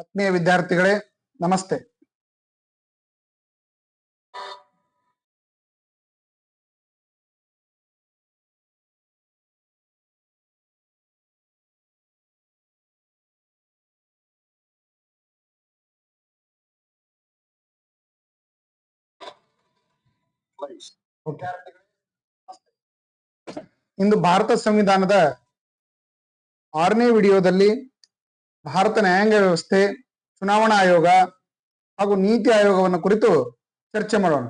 ಆತ್ಮೀಯ ವಿದ್ಯಾರ್ಥಿಗಳೇ ನಮಸ್ತೆ. ಇಂದು ಭಾರತ ಸಂವಿಧಾನದ ಆರನೇ ವಿಡಿಯೋದಲ್ಲಿ ಭಾರತ ನ್ಯಾಯಾಂಗ ವ್ಯವಸ್ಥೆ, ಚುನಾವಣಾ ಆಯೋಗ ಹಾಗೂ ನೀತಿ ಆಯೋಗವನ್ನು ಕುರಿತು ಚರ್ಚೆ ಮಾಡೋಣ.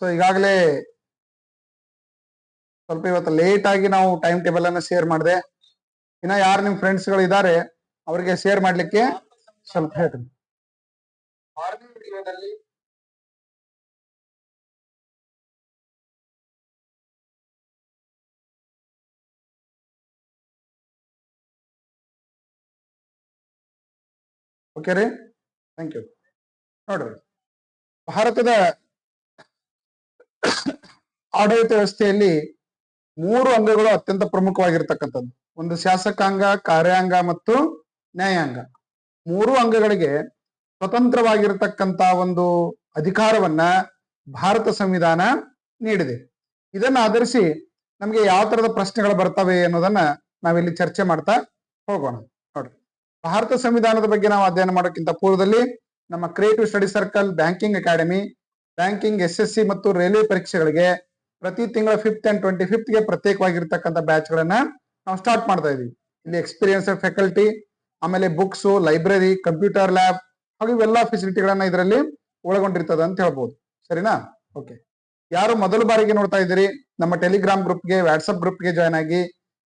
ಸೊ ಈಗಾಗಲೇ ಸ್ವಲ್ಪ ಇವತ್ತು ಲೇಟ್ ಆಗಿ ನಾವು ಟೈಮ್ ಟೇಬಲ್ ಅನ್ನ ಶೇರ್ ಮಾಡಿದೆ. ಇನ್ನ ಯಾರು ನಿಮ್ ಫ್ರೆಂಡ್ಸ್ಗಳು ಇದ್ದಾರೆ ಅವರಿಗೆ ಶೇರ್ ಮಾಡ್ಲಿಕ್ಕೆ ಸ್ವಲ್ಪ ಹೇಳ್ತೀನಿ. ಓಕೆ ರೀ ಥ್ಯಾಂಕ್ ಯು ನೋಡ್ರಿ. ಭಾರತದ ಆಡಳಿತ ವ್ಯವಸ್ಥೆಯಲ್ಲಿ ಮೂರು ಅಂಗಗಳು ಅತ್ಯಂತ ಪ್ರಮುಖವಾಗಿರ್ತಕ್ಕಂಥದ್ದು. ಒಂದು ಶಾಸಕಾಂಗ, ಕಾರ್ಯಾಂಗ ಮತ್ತು ನ್ಯಾಯಾಂಗ. ಮೂರು ಅಂಗಗಳಿಗೆ ಸ್ವತಂತ್ರವಾಗಿರತಕ್ಕಂತ ಒಂದು ಅಧಿಕಾರವನ್ನ ಭಾರತ ಸಂವಿಧಾನ ನೀಡಿದೆ. ಇದನ್ನ ಆಧರಿಸಿ ನಮಗೆ ಯಾವ ತರದ ಪ್ರಶ್ನೆಗಳು ಬರ್ತವೆ ಅನ್ನೋದನ್ನ ನಾವಿಲ್ಲಿ ಚರ್ಚೆ ಮಾಡ್ತಾ ಹೋಗೋಣ. ಭಾರತ ಸಂವಿಧಾನದ ಬಗ್ಗೆ ನಾವು ಅಧ್ಯಯನ ಮಾಡೋಕ್ಕಿಂತ ಪೂರ್ವದಲ್ಲಿ ನಮ್ಮ creative study circle banking academy banking S S C ಮತ್ತು ರೈಲ್ವೆ ಪರೀಕ್ಷೆಗಳಿಗೆ ಪ್ರತಿ ತಿಂಗಳ ಫಿಫ್ತ್ ಅಂಡ್ ಟ್ವೆಂಟಿ ಫಿಫ್ತ್ಗೆ ಪ್ರತ್ಯೇಕವಾಗಿರ್ತಕ್ಕಂಥ ಬ್ಯಾಚ್ ಗಳನ್ನ ನಾವು ಸ್ಟಾರ್ಟ್ ಮಾಡ್ತಾ ಇದೀವಿ. ಇಲ್ಲಿ ಎಕ್ಸ್ಪೀರಿಯನ್ಸ್ ಫ್ಯಾಕಲ್ಟಿ ಆಮೇಲೆ ಬುಕ್ಸ್ ಲೈಬ್ರರಿ ಕಂಪ್ಯೂಟರ್ ಲ್ಯಾಬ್ ಹಾಗೂ ಇವೆಲ್ಲ ಫೆಸಿಲಿಟಿಗಳನ್ನ ಇದರಲ್ಲಿ ಒಳಗೊಂಡಿರ್ತದೆ ಅಂತ ಹೇಳ್ಬೋದು. ಸರಿನಾ? ಓಕೆ ಯಾರು ಮೊದಲ ಬಾರಿಗೆ ನೋಡ್ತಾ ಇದ್ದೀರಿ, ನಮ್ಮ ಟೆಲಿಗ್ರಾಮ್ ಗ್ರೂಪ್ಗೆ ವಾಟ್ಸ್ಆಪ್ ಗ್ರೂಪ್ಗೆ ಜಾಯ್ನ್ ಆಗಿ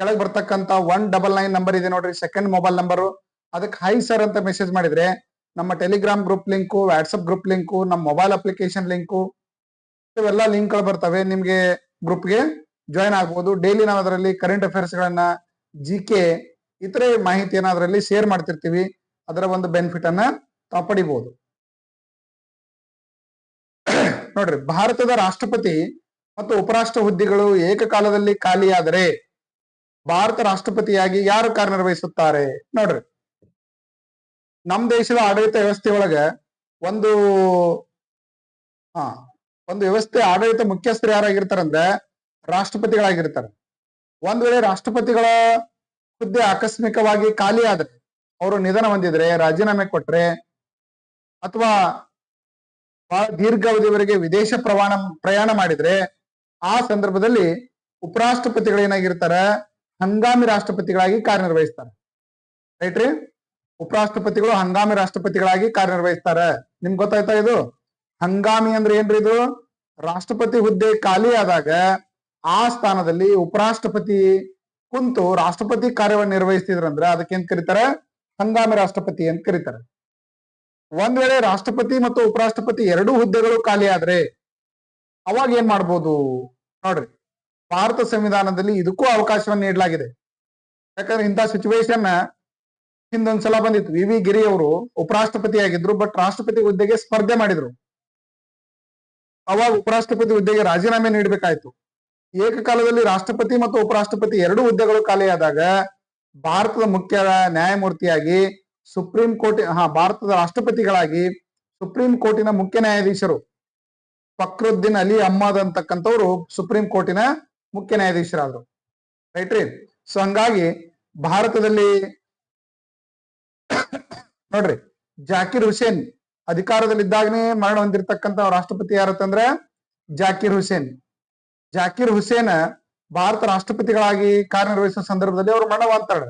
ಕೆಳಗೆ ಬರ್ತಕ್ಕಂತ ಒನ್ ಡಬಲ್ ನೈನ್ ನಂಬರ್ ಇದೆ ನೋಡ್ರಿ ಸೆಕೆಂಡ್ ಮೊಬೈಲ್ ನಂಬರು ಅದಕ್ಕೆ ಹೈ ಸರ್ ಅಂತ ಮೆಸೇಜ್ ಮಾಡಿದ್ರೆ, ನಮ್ಮ Telegram group link WhatsApp group link ನಮ್ಮ ಮೊಬೈಲ್ ಅಪ್ಲಿಕೇಶನ್ ಲಿಂಕು ಇವೆಲ್ಲ ಲಿಂಕ್ಗಳು ಬರ್ತವೆ. ನಿಮ್ಗೆ ಗ್ರೂಪ್ಗೆ ಜಾಯ್ನ್ ಆಗ್ಬೋದು. ಡೈಲಿ ನಾವು ಅದರಲ್ಲಿ ಕರೆಂಟ್ ಅಫೇರ್ಸ್ ಗಳನ್ನ ಜಿ ಕೆ ಇತರೆ ಮಾಹಿತಿಯನ್ನ ಅದರಲ್ಲಿ ಶೇರ್ ಮಾಡ್ತಿರ್ತೀವಿ. ಅದರ ಒಂದು ಬೆನಿಫಿಟ್ ಅನ್ನ ತಾವು ಪಡಿಬಹುದು ನೋಡ್ರಿ, ಭಾರತದ ರಾಷ್ಟ್ರಪತಿ ಮತ್ತು ಉಪರಾಷ್ಟ್ರ ಹುದ್ದೆಗಳು ಏಕಕಾಲದಲ್ಲಿ ಖಾಲಿಯಾದರೆ, ಭಾರತ ರಾಷ್ಟ್ರಪತಿಯಾಗಿ ಯಾರು ಕಾರ್ಯನಿರ್ವಹಿಸುತ್ತಾರೆ? ನೋಡ್ರಿ ನಮ್ ದೇಶದ ಆಡಳಿತ ವ್ಯವಸ್ಥೆ ಒಳಗ ಒಂದು, ಹಾ, ಒಂದು ವ್ಯವಸ್ಥೆ ಆಡಳಿತ ಮುಖ್ಯಸ್ಥರು ಯಾರಾಗಿರ್ತಾರಂದ್ರೆ ರಾಷ್ಟ್ರಪತಿಗಳಾಗಿರ್ತಾರೆ. ಒಂದ್ ವೇಳೆ ರಾಷ್ಟ್ರಪತಿಗಳ ಹುದ್ದೆ ಆಕಸ್ಮಿಕವಾಗಿ ಖಾಲಿ ಆದ್ರೆ, ಅವರು ನಿಧನ ಹೊಂದಿದ್ರೆ, ರಾಜೀನಾಮೆ ಕೊಟ್ರೆ, ಅಥವಾ ಬಹಳ ದೀರ್ಘಾವಧಿವರೆಗೆ ವಿದೇಶ ಪ್ರವಾಣ, ಪ್ರಯಾಣ ಮಾಡಿದ್ರೆ, ಆ ಸಂದರ್ಭದಲ್ಲಿ ಉಪರಾಷ್ಟ್ರಪತಿಗಳು ಏನಾಗಿರ್ತಾರ ಹಂಗಾಮಿ ರಾಷ್ಟ್ರಪತಿಗಳಾಗಿ ಕಾರ್ಯನಿರ್ವಹಿಸ್ತಾರೆ. ರೈಟ್ ರೀ ಉಪರಾಷ್ಟ್ರಪತಿಗಳು, ಹಂಗಾಮಿ ರಾಷ್ಟ್ರಪತಿಗಳಾಗಿ ಕಾರ್ಯನಿರ್ವಹಿಸ್ತಾರೆ. ನಿಮ್ಗೆ ಗೊತ್ತಾಯ್ತಾ ಇದು? ಹಂಗಾಮಿ ಅಂದ್ರೆ ಏನ್ರಿ ಇದು? ರಾಷ್ಟ್ರಪತಿ ಹುದ್ದೆ ಖಾಲಿ ಆದಾಗ ಆ ಸ್ಥಾನದಲ್ಲಿ ಉಪರಾಷ್ಟ್ರಪತಿ ಕುಂತು ರಾಷ್ಟ್ರಪತಿ ಕಾರ್ಯವನ್ನು ನಿರ್ವಹಿಸ್ತಿದ್ರಂದ್ರೆ ಏನ್ ಕರೀತಾರೆ? ಹಂಗಾಮಿ ರಾಷ್ಟ್ರಪತಿ ಅಂತ ಕರೀತಾರೆ. ಒಂದ್ ವೇಳೆ ರಾಷ್ಟ್ರಪತಿ ಮತ್ತು ಉಪರಾಷ್ಟ್ರಪತಿ ಎರಡೂ ಹುದ್ದೆಗಳು ಖಾಲಿ ಆದ್ರೆ ಅವಾಗ ಏನ್ ಮಾಡ್ಬೋದು? ನೋಡ್ರಿ, ಭಾರತ ಸಂವಿಧಾನದಲ್ಲಿ ಇದಕ್ಕೂ ಅವಕಾಶವನ್ನು ನೀಡಲಾಗಿದೆ. ಯಾಕಂದ್ರೆ ಇಂಥ ಸಿಚುವೇಶನ್ ಹಿಂದೊಂದ್ಸಲ ಬಂದಿತ್ತು. ವಿ ವಿ ಗಿರಿ ಅವರು ಉಪರಾಷ್ಟ್ರಪತಿ ಆಗಿದ್ರು ಬಟ್ ರಾಷ್ಟ್ರಪತಿ ಹುದ್ದೆಗೆ ಸ್ಪರ್ಧೆ ಮಾಡಿದ್ರು. ಅವಾಗ ಉಪರಾಷ್ಟ್ರಪತಿ ಹುದ್ದೆಗೆ ರಾಜೀನಾಮೆ ನೀಡಬೇಕಾಯ್ತು. ಏಕಕಾಲದಲ್ಲಿ ರಾಷ್ಟ್ರಪತಿ ಮತ್ತು ಉಪರಾಷ್ಟ್ರಪತಿ ಎರಡು ಹುದ್ದೆಗಳು ಖಾಲಿಯಾದಾಗ ಭಾರತದ ಮುಖ್ಯ ನ್ಯಾಯಮೂರ್ತಿಯಾಗಿ ಸುಪ್ರೀಂ ಕೋರ್ಟ್, ಹಾ, ಭಾರತದ ರಾಷ್ಟ್ರಪತಿಗಳಾಗಿ ಸುಪ್ರೀಂ ಕೋರ್ಟಿನ ಮುಖ್ಯ ನ್ಯಾಯಾಧೀಶರು ಫಕ್ರುದ್ದೀನ್ ಅಲಿ ಅಹ್ಮದ್ ಅಂತಕ್ಕಂಥವ್ರು ಸುಪ್ರೀಂ ಕೋರ್ಟಿನ ಮುಖ್ಯ ನ್ಯಾಯಾಧೀಶರಾದ್ರು. ರೈಟ್ ರೀ ಸೊ ಹಂಗಾಗಿ ಭಾರತದಲ್ಲಿ ನೋಡ್ರಿ, ಜಾಕಿರ್ ಹುಸೇನ್ ಅಧಿಕಾರದಲ್ಲಿದ್ದಾಗನೇ ಮರಣ ಹೊಂದಿರತಕ್ಕಂತ ರಾಷ್ಟ್ರಪತಿ ಯಾರತ್ತಂದ್ರ ಜಾಕಿರ್ ಹುಸೇನ್. ಜಾಕಿರ್ ಹುಸೇನ್ ಭಾರತ ರಾಷ್ಟ್ರಪತಿಗಳಾಗಿ ಕಾರ್ಯನಿರ್ವಹಿಸುವ ಸಂದರ್ಭದಲ್ಲಿ ಅವರು ಮರಣ ಹೊಂದ್ತಾರೆ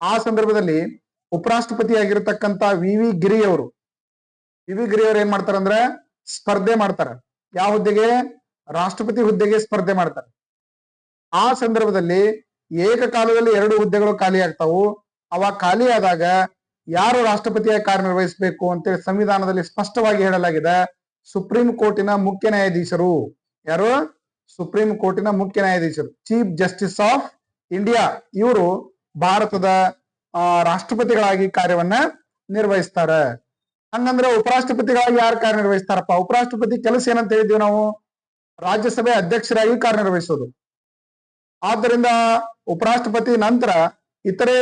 ಆ ಸಂದರ್ಭದಲ್ಲಿ ಉಪರಾಷ್ಟ್ರಪತಿ ಆಗಿರತಕ್ಕಂತ ವಿ ವಿ ಗಿರಿ ಅವರು, ವಿ ವಿ ಗಿರಿ ಅವರು ಏನ್ ಮಾಡ್ತಾರಂದ್ರೆ ಸ್ಪರ್ಧೆ ಮಾಡ್ತಾರೆ. ಯಾವ ಹುದ್ದೆಗೆ? ರಾಷ್ಟ್ರಪತಿ ಹುದ್ದೆಗೆ ಸ್ಪರ್ಧೆ ಮಾಡ್ತಾರೆ. ಆ ಸಂದರ್ಭದಲ್ಲಿ ಏಕಕಾಲದಲ್ಲಿ ಎರಡು ಹುದ್ದೆಗಳು ಖಾಲಿ ಆಗ್ತಾವು. ಅವಾಗ ಖಾಲಿ ಆದಾಗ ಯಾರು ರಾಷ್ಟ್ರಪತಿಯಾಗಿ ಕಾರ್ಯನಿರ್ವಹಿಸಬೇಕು ಅಂತೇಳಿ ಸಂವಿಧಾನದಲ್ಲಿ ಸ್ಪಷ್ಟವಾಗಿ ಹೇಳಲಾಗಿದೆ. ಸುಪ್ರೀಂ ಕೋರ್ಟಿನ ಮುಖ್ಯ ನ್ಯಾಯಾಧೀಶರು. ಯಾರು? ಸುಪ್ರೀಂ ಕೋರ್ಟಿನ ಮುಖ್ಯ ನ್ಯಾಯಾಧೀಶರು. Chief justice of India. ಇವರು ಭಾರತದ ರಾಷ್ಟ್ರಪತಿಗಳಾಗಿ ಕಾರ್ಯವನ್ನ ನಿರ್ವಹಿಸ್ತಾರೆ. ಹಂಗಂದ್ರೆ ಉಪರಾಷ್ಟ್ರಪತಿಗಳಾಗಿ ಯಾರು ಕಾರ್ಯನಿರ್ವಹಿಸ್ತಾರಪ್ಪ ಉಪರಾಷ್ಟ್ರಪತಿ ಕೆಲಸ ಏನಂತ ಹೇಳಿದ್ವಿ ನಾವು? ರಾಜ್ಯಸಭೆ ಅಧ್ಯಕ್ಷರಾಗಿ ಕಾರ್ಯನಿರ್ವಹಿಸೋದು ಆದ್ದರಿಂದ ಉಪರಾಷ್ಟ್ರಪತಿ ನಂತರ ಇತರೆ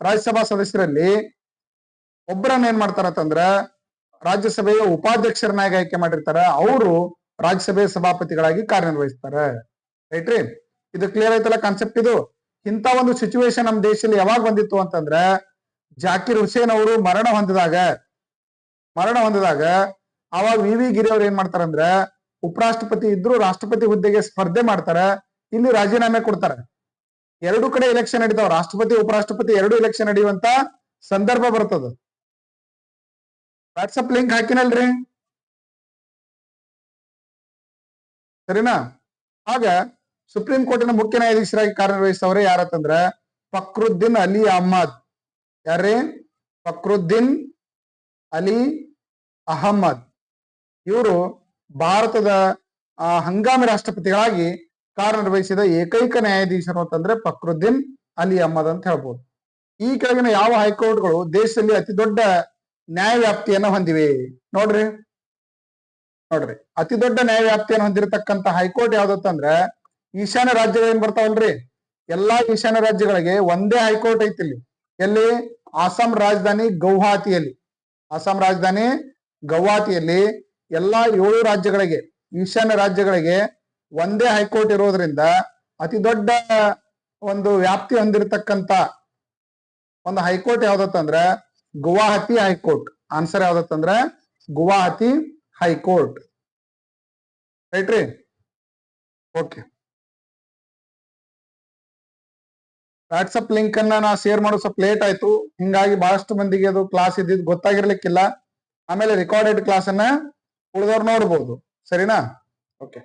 ರಾಜ್ಯಸಭಾ ಸದಸ್ಯರಲ್ಲಿ ಒಬ್ಬರನ್ನ ಏನ್ ಮಾಡ್ತಾರಂತಂದ್ರ ರಾಜ್ಯಸಭೆಯ ಉಪಾಧ್ಯಕ್ಷರನ್ನಾಗಿ ಆಯ್ಕೆ ಮಾಡಿರ್ತಾರ. ಅವರು ರಾಜ್ಯಸಭೆಯ ಸಭಾಪತಿಗಳಾಗಿ ಕಾರ್ಯನಿರ್ವಹಿಸ್ತಾರೆ. ರೈಟ್ರಿ ಇದು ಕ್ಲಿಯರ್ ಆಯ್ತಲ್ಲ ಕಾನ್ಸೆಪ್ಟ್ ಇದು? ಇಂತ ಒಂದು ಸಿಚುವೇಶನ್ ನಮ್ಮ ದೇಶದಲ್ಲಿ ಯಾವಾಗ ಬಂದಿತ್ತು ಅಂತಂದ್ರ ಜಾಕಿರ್ ಹುಸೇನ್ ಅವರು ಮರಣ ಹೊಂದಿದಾಗ ಮರಣ ಹೊಂದಿದಾಗ ಅವಾಗ ವಿ ವಿ ಗಿರಿ ಅವ್ರು ಏನ್ ಮಾಡ್ತಾರಂದ್ರ ಉಪರಾಷ್ಟ್ರಪತಿ ಇದ್ರು ರಾಷ್ಟ್ರಪತಿ ಹುದ್ದೆಗೆ ಸ್ಪರ್ಧೆ ಮಾಡ್ತಾರ, ಇಲ್ಲಿ ರಾಜೀನಾಮೆ ಕೊಡ್ತಾರ. ಎರಡು ಕಡೆ ಎಲೆಕ್ಷನ್ ನಡೀತಾವ. ರಾಷ್ಟ್ರಪತಿ, ಉಪರಾಷ್ಟ್ರಪತಿ ಎರಡು ಎಲೆಕ್ಷನ್ ನಡೆಯುವಂತ ಸಂದರ್ಭ ಬರ್ತದ. ವಾಟ್ಸಪ್ ಲಿಂಕ್ ಹಾಕಿನಲ್ರಿ? ಸರಿನಾ? ಆಗ ಸುಪ್ರೀಂ ಕೋರ್ಟಿನ ಮುಖ್ಯ ನ್ಯಾಯಾಧೀಶರಾಗಿ ಕಾರ್ಯನಿರ್ವಹಿಸಿದವರೇ ಯಾರತ್ತಂದ್ರ ಫಕ್ರುದ್ದೀನ್ ಅಲಿ ಅಹಮದ್. ಯಾರ್ರಿ? ಫಕ್ರುದ್ದೀನ್ ಅಲಿ ಅಹಮದ್. ಇವರು ಭಾರತದ ಹಂಗಾಮಿ ರಾಷ್ಟ್ರಪತಿಗಳಾಗಿ ಕಾರ್ಯನಿರ್ವಹಿಸಿದ ಏಕೈಕ ನ್ಯಾಯಾಧೀಶರು ಅಂತಂದ್ರೆ ಫಕ್ರುದ್ದೀನ್ ಅಲಿ ಅಹಮದ್ ಅಂತ ಹೇಳ್ಬೋದು. ಈ ಕೆಳಗಿನ ಯಾವ ಹೈಕೋರ್ಟ್ಗಳು ದೇಶದಲ್ಲಿ ಅತಿ ದೊಡ್ಡ ನ್ಯಾಯ ವ್ಯಾಪ್ತಿಯನ್ನ ಹೊಂದಿವೆ. ನೋಡ್ರಿ. ನೋಡ್ರಿ. ಅತಿ ದೊಡ್ಡ ನ್ಯಾಯ ವ್ಯಾಪ್ತಿಯನ್ನು ಹೊಂದಿರತಕ್ಕಂತ ಹೈಕೋರ್ಟ್ ಯಾವ್ದತ್ತಂದ್ರ, ಈಶಾನ್ಯ ರಾಜ್ಯಗಳು ಏನ್ ಬರ್ತಾವಲ್ರಿ? ಎಲ್ಲಾ ಈಶಾನ್ಯ ರಾಜ್ಯಗಳಿಗೆ ಒಂದೇ ಹೈಕೋರ್ಟ್ ಐತಿ ಇಲ್ಲಿ ಎಲ್ಲಿ? ಅಸ್ಸಾಂ ರಾಜಧಾನಿ ಗೌಹಾತಿಯಲ್ಲಿ. ಅಸ್ಸಾಂ ರಾಜಧಾನಿ ಗೌಹಾತಿಯಲ್ಲಿ ಎಲ್ಲಾ ಏಳು ರಾಜ್ಯಗಳಿಗೆ, ಈಶಾನ್ಯ ರಾಜ್ಯಗಳಿಗೆ ಒಂದೇ ಹೈಕೋರ್ಟ್ ಇರೋದ್ರಿಂದ ಅತಿ ದೊಡ್ಡ ಒಂದು ವ್ಯಾಪ್ತಿ ಹೊಂದಿರತಕ್ಕಂತ ಒಂದು ಹೈಕೋರ್ಟ್ ಯಾವ್ದತ್ತಂದ್ರ ಗುವಾಹತಿ ಹೈಕೋರ್ಟ್. ಆನ್ಸರ್ ಯಾವ್ದತ್ತಂದ್ರ ಗುವಾಹತಿ ಹೈಕೋರ್ಟ್. ರೈಟ್ರಿ ಓಕೆ ವಾಟ್ಸಪ್ ಲಿಂಕ್ ಅನ್ನ ನಾ ಶೇರ್ ಮಾಡೋ ಸ್ವಲ್ಪ ಲೇಟ್ ಆಯ್ತು. ಹಿಂಗಾಗಿ ಬಹಳಷ್ಟು ಮಂದಿಗೆ ಅದು ಕ್ಲಾಸ್ ಇದ್ದಿದ್ದು ಗೊತ್ತಾಗಿರ್ಲಿಕ್ಕಿಲ್ಲ. ಆಮೇಲೆ ರೆಕಾರ್ಡೆಡ್ ಕ್ಲಾಸ್ ಅನ್ನ ಉಳಿದವ್ರು ನೋಡ್ಬೋದು. ಸರಿನಾ? ಓಕೆ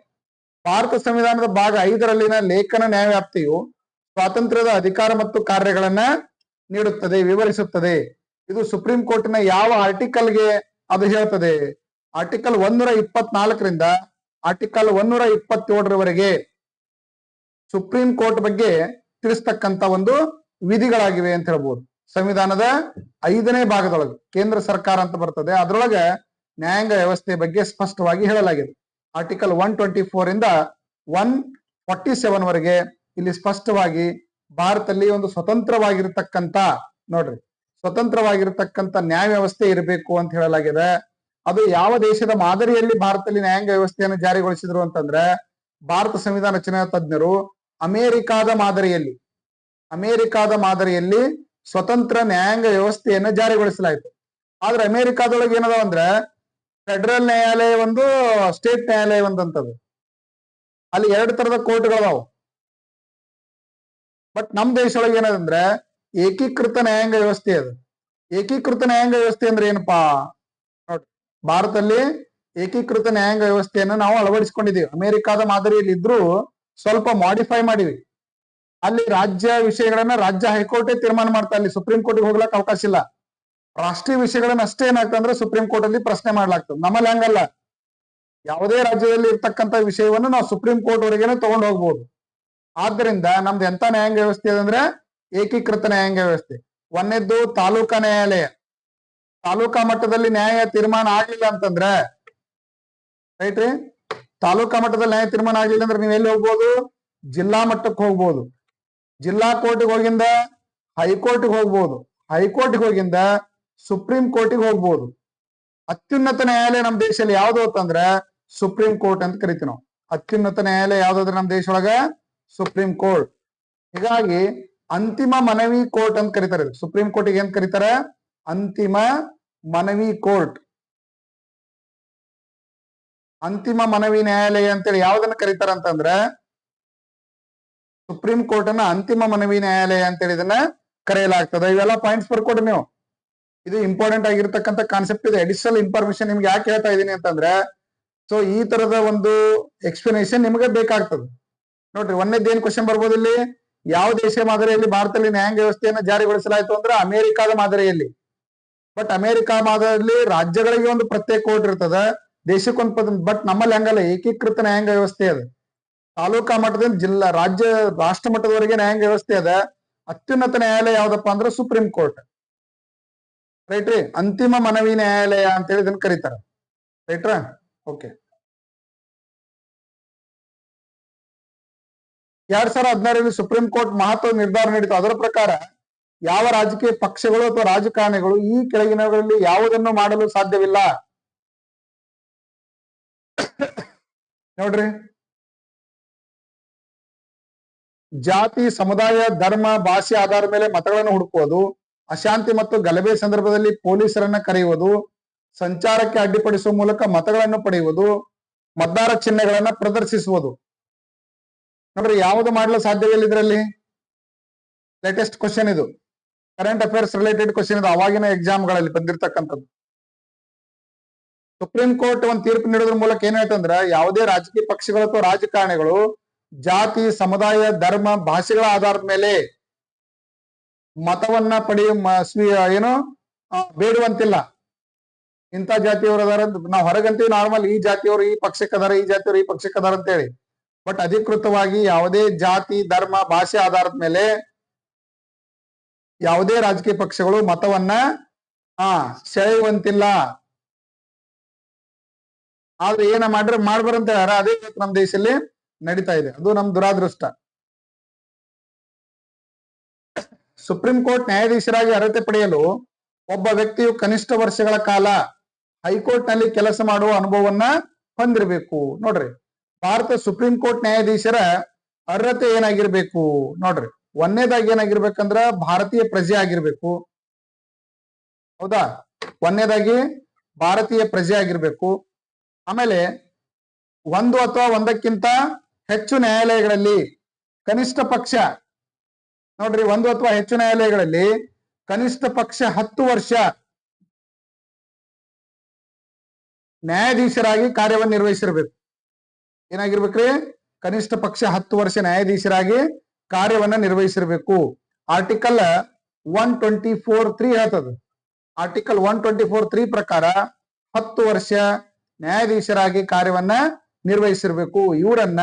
ಭಾರತ ಸಂವಿಧಾನದ ಭಾಗ ಐದರಲ್ಲಿನ ಲೇಖನ ನ್ಯಾಯವ್ಯಾಪ್ತಿಯು ಸ್ವಾತಂತ್ರ್ಯದ ಅಧಿಕಾರ ಮತ್ತು ಕಾರ್ಯಗಳನ್ನ ನೀಡುತ್ತದೆ, ವಿವರಿಸುತ್ತದೆ. ಇದು ಸುಪ್ರೀಂ ಕೋರ್ಟ್ನ ಯಾವ ಆರ್ಟಿಕಲ್ಗೆ ಅದು ಹೇಳ್ತದೆ? ಆರ್ಟಿಕಲ್ ಒಂದೂರ ಇಪ್ಪತ್ನಾಲ್ಕರಿಂದ ಆರ್ಟಿಕಲ್ ಒಂದೂರ ಇಪ್ಪತ್ತೇಳರವರೆಗೆ ಸುಪ್ರೀಂ ಕೋರ್ಟ್ ಬಗ್ಗೆ ತಿಳಿಸ್ತಕ್ಕಂತ ಒಂದು ವಿಧಿಗಳಾಗಿವೆ ಅಂತ ಹೇಳ್ಬೋದು. ಸಂವಿಧಾನದ ಐದನೇ ಭಾಗದೊಳಗೆ ಕೇಂದ್ರ ಸರ್ಕಾರ ಅಂತ ಬರ್ತದೆ. ಅದರೊಳಗೆ ನ್ಯಾಯಾಂಗ ವ್ಯವಸ್ಥೆ ಬಗ್ಗೆ ಸ್ಪಷ್ಟವಾಗಿ ಹೇಳಲಾಗಿದೆ. ಆರ್ಟಿಕಲ್ ಒನ್ ಟ್ವೆಂಟಿ ಫೋರ್ ಇಂದ ಒನ್ ಫಾರ್ಟಿ ಸೆವೆನ್ ವರೆಗೆ ಇಲ್ಲಿ ಸ್ಪಷ್ಟವಾಗಿ ಭಾರತದಲ್ಲಿ ಒಂದು ಸ್ವತಂತ್ರವಾಗಿರತಕ್ಕಂತ ನೋಡ್ರಿ ಸ್ವತಂತ್ರವಾಗಿರ್ತಕ್ಕಂತ ನ್ಯಾಯ ವ್ಯವಸ್ಥೆ ಇರಬೇಕು ಅಂತ ಹೇಳಲಾಗಿದೆ. ಅದು ಯಾವ ದೇಶದ ಮಾದರಿಯಲ್ಲಿ ಭಾರತದಲ್ಲಿ ನ್ಯಾಯಾಂಗ ವ್ಯವಸ್ಥೆಯನ್ನು ಜಾರಿಗೊಳಿಸಿದ್ರು ಅಂತಂದ್ರೆ ಭಾರತ ಸಂವಿಧಾನ ರಚನಾ ತಜ್ಞರು ಅಮೆರಿಕಾದ ಮಾದರಿಯಲ್ಲಿ ಅಮೆರಿಕಾದ ಮಾದರಿಯಲ್ಲಿ ಸ್ವತಂತ್ರ ನ್ಯಾಯಾಂಗ ವ್ಯವಸ್ಥೆಯನ್ನು ಜಾರಿಗೊಳಿಸಲಾಯಿತು. ಆದ್ರೆ ಅಮೆರಿಕಾದೊಳಗೆ ಏನದಾವ ಅಂದ್ರೆ ಫೆಡರಲ್ ನ್ಯಾಯಾಲಯ ಒಂದು, ಸ್ಟೇಟ್ ನ್ಯಾಯಾಲಯ ಒಂದಂತದ್ದು ಅಲ್ಲಿ ಎರಡು ತರದ ಕೋರ್ಟ್ಗಳದಾವು. ಬಟ್ ನಮ್ ದೇಶದೊಳಗೆ ಏನದಂದ್ರೆ ಏಕೀಕೃತ ನ್ಯಾಯಾಂಗ ವ್ಯವಸ್ಥೆ ಅದು. ಏಕೀಕೃತ ನ್ಯಾಯಾಂಗ ವ್ಯವಸ್ಥೆ ಅಂದ್ರೆ ಏನಪ್ಪಾ? ನೋಡ್ರಿ ಭಾರತದಲ್ಲಿ ಏಕೀಕೃತ ನ್ಯಾಯಾಂಗ ವ್ಯವಸ್ಥೆಯನ್ನು ನಾವು ಅಳವಡಿಸಿಕೊಂಡಿದ್ದೀವಿ. ಅಮೆರಿಕಾದ ಮಾದರಿಯಲ್ಲಿ ಇದ್ರೂ ಸ್ವಲ್ಪ ಮಾಡಿಫೈ ಮಾಡಿವಿ ಅಲ್ಲಿ ರಾಜ್ಯ ವಿಷಯಗಳನ್ನ ರಾಜ್ಯ ಹೈಕೋರ್ಟೇ ತೀರ್ಮಾನ ಮಾಡ್ತಾ ಅಲ್ಲಿ ಸುಪ್ರೀಂ ಕೋರ್ಟ್ಗೆ ಹೋಗ್ಲಕ್ ಅವಕಾಶ ಇಲ್ಲ. ರಾಷ್ಟ್ರೀಯ ವಿಷಯಗಳನ್ನ ಅಷ್ಟೇ ಏನಾಗ್ತಂದ್ರೆ ಸುಪ್ರೀಂ ಕೋರ್ಟ್ ಅಲ್ಲಿ ಪ್ರಶ್ನೆ ಮಾಡ್ಲಾಗ್ತದೆ. ನಮ್ಮಲ್ಲಿ ಹಂಗಲ್ಲ. ಯಾವುದೇ ರಾಜ್ಯದಲ್ಲಿ ಇರ್ತಕ್ಕಂಥ ವಿಷಯವನ್ನು ನಾವು ಸುಪ್ರೀಂ ಕೋರ್ಟ್ ವರೆಗೆ ತಗೊಂಡು ಹೋಗ್ಬೋದು. ಆದ್ದರಿಂದ ನಮ್ದು ಎಂತ ನ್ಯಾಯಾಂಗ ವ್ಯವಸ್ಥೆ ಅಂದ್ರೆ ಏಕೀಕೃತ ನ್ಯಾಯಾಂಗ ವ್ಯವಸ್ಥೆ. ಒಂದನೇದ್ದು ತಾಲೂಕಾ ನ್ಯಾಯಾಲಯ. ತಾಲೂಕಾ ಮಟ್ಟದಲ್ಲಿ ನ್ಯಾಯ ತೀರ್ಮಾನ ಆಗ್ಲಿಲ್ಲ ಅಂತಂದ್ರೆ ರೈಟ್ ರೀ ತಾಲೂಕಾ ಮಟ್ಟದಲ್ಲಿ ನ್ಯಾಯ ತೀರ್ಮಾನ ಆಗ್ಲಿಲ್ಲ ಅಂದ್ರೆ ನೀವು ಎಲ್ಲಿ ಹೋಗ್ಬೋದು? ಜಿಲ್ಲಾ ಮಟ್ಟಕ್ಕೆ ಹೋಗ್ಬೋದು. ಜಿಲ್ಲಾ ಕೋರ್ಟಿಗೆ ಹೋಗಿಂದ ಹೈಕೋರ್ಟ್ಗೆ ಹೋಗ್ಬೋದು. ಹೈಕೋರ್ಟ್ಗೆ ಹೋಗಿಂದ ಸುಪ್ರೀಂ ಕೋರ್ಟಿಗೆ ಹೋಗ್ಬೋದು. ಅತ್ಯುನ್ನತ ನ್ಯಾಯಾಲಯ ನಮ್ಮ ದೇಶದಲ್ಲಿ ಯಾವ್ದು ಅಂತಂದ್ರೆ ಸುಪ್ರೀಂ ಕೋರ್ಟ್ ಅಂತ ಕರಿತೀವಿ ನಾವು. ಅತ್ಯುನ್ನತ ನ್ಯಾಯಾಲಯ ಯಾವ್ದಾದ್ರೆ ನಮ್ಮ ದೇಶದೊಳಗ ಸುಪ್ರೀಂ ಕೋರ್ಟ್. ಹೀಗಾಗಿ ಅಂತಿಮ ಮನವಿ ಕೋರ್ಟ್ ಅಂತ ಕರೀತಾರೆ. ಸುಪ್ರೀಂ ಕೋರ್ಟಿಗೆ ಏನ್ ಕರೀತಾರೆ? ಅಂತಿಮ ಮನವಿ ಕೋರ್ಟ್. ಅಂತಿಮ ಮನವಿ ನ್ಯಾಯಾಲಯ ಅಂತೇಳಿ ಯಾವ್ದನ್ನ ಕರೀತಾರ ಅಂತಂದ್ರೆ, ಸುಪ್ರೀಂ ಕೋರ್ಟ್ ಅನ್ನ ಅಂತಿಮ ಮನವಿ ನ್ಯಾಯಾಲಯ ಅಂತೇಳಿ ಇದನ್ನ ಕರೆಯಲಾಗ್ತದೆ. ಇವೆಲ್ಲ ಪಾಯಿಂಟ್ಸ್ ಬರ್ಕೊಡ್ರಿ ನೀವು. ಇದು ಇಂಪಾರ್ಟೆಂಟ್ ಆಗಿರ್ತಕ್ಕಂಥ ಕಾನ್ಸೆಪ್ಟ್ ಇದೆ. ಅಡಿಷನಲ್ ಇನ್ಫಾರ್ಮೇಶನ್ ನಿಮ್ಗೆ ಯಾಕೆ ಹೇಳ್ತಾ ಇದೀನಿ ಅಂತಂದ್ರೆ ಸೊ ಈ ತರದ ಒಂದು ಎಕ್ಸ್ಪ್ಲನೇಷನ್ ನಿಮಗೆ ಬೇಕಾಗ್ತದೆ. ನೋಡ್ರಿ, ಒಂದೇದ್ ಏನ್ ಕ್ವಶನ್ ಬರ್ಬೋದು ಇಲ್ಲಿ? ಯಾವ ದೇಶ ಮಾದರಿಯಲ್ಲಿ ಭಾರತದಲ್ಲಿ ನ್ಯಾಯಾಂಗ ವ್ಯವಸ್ಥೆಯನ್ನು ಜಾರಿಗೊಳಿಸಲಾಯಿತು ಅಂದ್ರೆ ಅಮೆರಿಕಾದ ಮಾದರಿಯಲ್ಲಿ. ಬಟ್ ಅಮೆರಿಕಾ ಮಾದರಿಯಲ್ಲಿ ರಾಜ್ಯಗಳಿಗೆ ಒಂದು ಪ್ರತ್ಯೇಕ ಕೋರ್ಟ್ ಇರ್ತದ. ದೇಶಕ್ಕೊಂದು ಬಟ್ ನಮ್ಮಲ್ಲಿ ಹಂಗಲ್ಲ, ಏಕೀಕೃತ ನ್ಯಾಯಾಂಗ ವ್ಯವಸ್ಥೆ ಅದ. ತಾಲೂಕಾ ಮಟ್ಟದಿಂದ ಜಿಲ್ಲಾ, ರಾಜ್ಯ, ರಾಷ್ಟ್ರ ಮಟ್ಟದವರೆಗೆ ನ್ಯಾಯಾಂಗ ವ್ಯವಸ್ಥೆ ಅದ. ಅತ್ಯುನ್ನತ ನ್ಯಾಯಾಲಯ ಯಾವ್ದಪ್ಪ ಅಂದ್ರೆ ಸುಪ್ರೀಂ ಕೋರ್ಟ್. ರೈಟ್ ರೀ? ಅಂತಿಮ ಮನವಿ ನ್ಯಾಯಾಲಯ ಅಂತೇಳಿ ಇದನ್ನ ಕರೀತಾರ. ರೈಟ್ರಾ ಓಕೆ ಎರಡ್ ಸಾವಿರದ ಹದಿನಾರರಲ್ಲಿ ಸುಪ್ರೀಂ ಕೋರ್ಟ್ ಮಹತ್ವ ನಿರ್ಧಾರ ನೀಡಿತು ಅದರ ಪ್ರಕಾರ ಯಾವ ರಾಜಕೀಯ ಪಕ್ಷಗಳು ಅಥವಾ ರಾಜಕಾರಣಿಗಳು ಈ ಕೆಳಗಿನಗಳಲ್ಲಿ ಯಾವುದನ್ನು ಮಾಡಲು ಸಾಧ್ಯವಿಲ್ಲ? ನೋಡ್ರಿ. ಜಾತಿ, ಸಮುದಾಯ, ಧರ್ಮ, ಭಾಷೆ ಆಧಾರದ ಮೇಲೆ ಮತಗಳನ್ನು ಹುಡುಕುವುದು, ಅಶಾಂತಿ ಮತ್ತು ಗಲಭೆ ಸಂದರ್ಭದಲ್ಲಿ ಪೊಲೀಸರನ್ನ ಕರೆಯುವುದು, ಸಂಚಾರಕ್ಕೆ ಅಡ್ಡಿಪಡಿಸುವ ಮೂಲಕ ಮತಗಳನ್ನು ಪಡೆಯುವುದು, ಮತದಾರ ಚಿಹ್ನೆಗಳನ್ನ ಪ್ರದರ್ಶಿಸುವುದು. ನೋಡ್ರಿ, ಯಾವುದು ಮಾಡಲು ಸಾಧ್ಯವಿಲ್ಲ ಇದರಲ್ಲಿ? ಲೇಟೆಸ್ಟ್ ಕ್ವಶನ್ ಇದು. ಕರೆಂಟ್ ಅಫೇರ್ಸ್ ರಿಲೇಟೆಡ್ ಕ್ವಶನ್ ಇದು. ಅವಾಗಿನ ಎಕ್ಸಾಮ್ಗಳಲ್ಲಿ ಬಂದಿರತಕ್ಕಂಥದ್ದು. ಸುಪ್ರೀಂ ಕೋರ್ಟ್ ಒಂದು ತೀರ್ಪು ನೀಡೋದ್ರ ಮೂಲಕ ಏನ್ ಹೇಳ್ತಂದ್ರ ಯಾವುದೇ ರಾಜಕೀಯ ಪಕ್ಷಗಳು ಅಥವಾ ರಾಜಕಾರಣಿಗಳು ಜಾತಿ, ಸಮುದಾಯ, ಧರ್ಮ, ಭಾಷೆಗಳ ಆಧಾರದ ಮೇಲೆ ಮತವನ್ನ ಪಡೆಯುವ ಏನು ಬೇಡುವಂತಿಲ್ಲ. ಇಂಥ ಜಾತಿಯವರು ಅದಾರ ನಾವು ಹೊರಗಂತೀವಿ ನಾರ್ಮಲ್ ಈ ಜಾತಿಯವರು ಈ ಪಕ್ಷಕ್ಕೆ ಅದಾರ, ಈ ಜಾತಿಯವರು ಈ ಪಕ್ಷಕ್ಕೆ ಅದಾರ ಅಂತ ಹೇಳಿ ಬಟ್ ಅಧಿಕೃತವಾಗಿ ಯಾವುದೇ ಜಾತಿ, ಧರ್ಮ, ಭಾಷೆ ಆಧಾರದ ಮೇಲೆ ಯಾವುದೇ ರಾಜಕೀಯ ಪಕ್ಷಗಳು ಮತವನ್ನ, ಆ, ಸೆಳೆಯುವಂತಿಲ್ಲ. ಆದ್ರೆ ಏನ ಮಾಡ್ರೆ ಮಾಡ್ಬಾರಂತ ಹೇಳ್ಯಾರ. ಅದೇ ನಮ್ಮ ದೇಶದಲ್ಲಿ ನಡೀತಾ ಇದೆ. ಅದು ನಮ್ ದುರಾದೃಷ್ಟ. ಸುಪ್ರೀಂ ಕೋರ್ಟ್ ನ್ಯಾಯಾಧೀಶರಾಗಿ ಅರ್ಹತೆ ಪಡೆಯಲು ಒಬ್ಬ ವ್ಯಕ್ತಿಯು ಕನಿಷ್ಠ ವರ್ಷಗಳ ಕಾಲ ಹೈಕೋರ್ಟ್ನಲ್ಲಿ ಕೆಲಸ ಮಾಡುವ ಅನುಭವವನ್ನ ಹೊಂದಿರಬೇಕು. ನೋಡ್ರಿ. ಭಾರತ ಸುಪ್ರೀಂ ಕೋರ್ಟ್ ನ್ಯಾಯಾಧೀಶರ ಅರ್ಹತೆ ಏನಾಗಿರ್ಬೇಕು? ನೋಡ್ರಿ ಒಂದನೇದಾಗಿ ಏನಾಗಿರ್ಬೇಕಂದ್ರ ಭಾರತೀಯ ಪ್ರಜೆ ಆಗಿರ್ಬೇಕು. ಹೌದಾ? ಒಂದನೇದಾಗಿ ಭಾರತೀಯ ಪ್ರಜೆ ಆಗಿರ್ಬೇಕು. ಆಮೇಲೆ ಒಂದು ಅಥವಾ ಒಂದಕ್ಕಿಂತ ಹೆಚ್ಚು ನ್ಯಾಯಾಲಯಗಳಲ್ಲಿ ಕನಿಷ್ಠ ಪಕ್ಷ, ನೋಡ್ರಿ, ಒಂದು ಅಥವಾ ಹೆಚ್ಚು ನ್ಯಾಯಾಲಯಗಳಲ್ಲಿ ಕನಿಷ್ಠ ಪಕ್ಷ ಹತ್ತು ವರ್ಷ ನ್ಯಾಯಾಧೀಶರಾಗಿ ಕಾರ್ಯವನ್ನು ನಿರ್ವಹಿಸಿರ್ಬೇಕು. ಏನಾಗಿರ್ಬೇಕ್ರಿ? ಕನಿಷ್ಠ ಪಕ್ಷ ಹತ್ತು ವರ್ಷ ನ್ಯಾಯಾಧೀಶರಾಗಿ ಕಾರ್ಯವನ್ನ ನಿರ್ವಹಿಸಿರ್ಬೇಕು. Article one twenty four three ಹೇಳ್ತದ. Article one twenty four three ಪ್ರಕಾರ ಹತ್ತು ವರ್ಷ ನ್ಯಾಯಾಧೀಶರಾಗಿ ಕಾರ್ಯವನ್ನ ನಿರ್ವಹಿಸಿರ್ಬೇಕು. ಇವರನ್ನ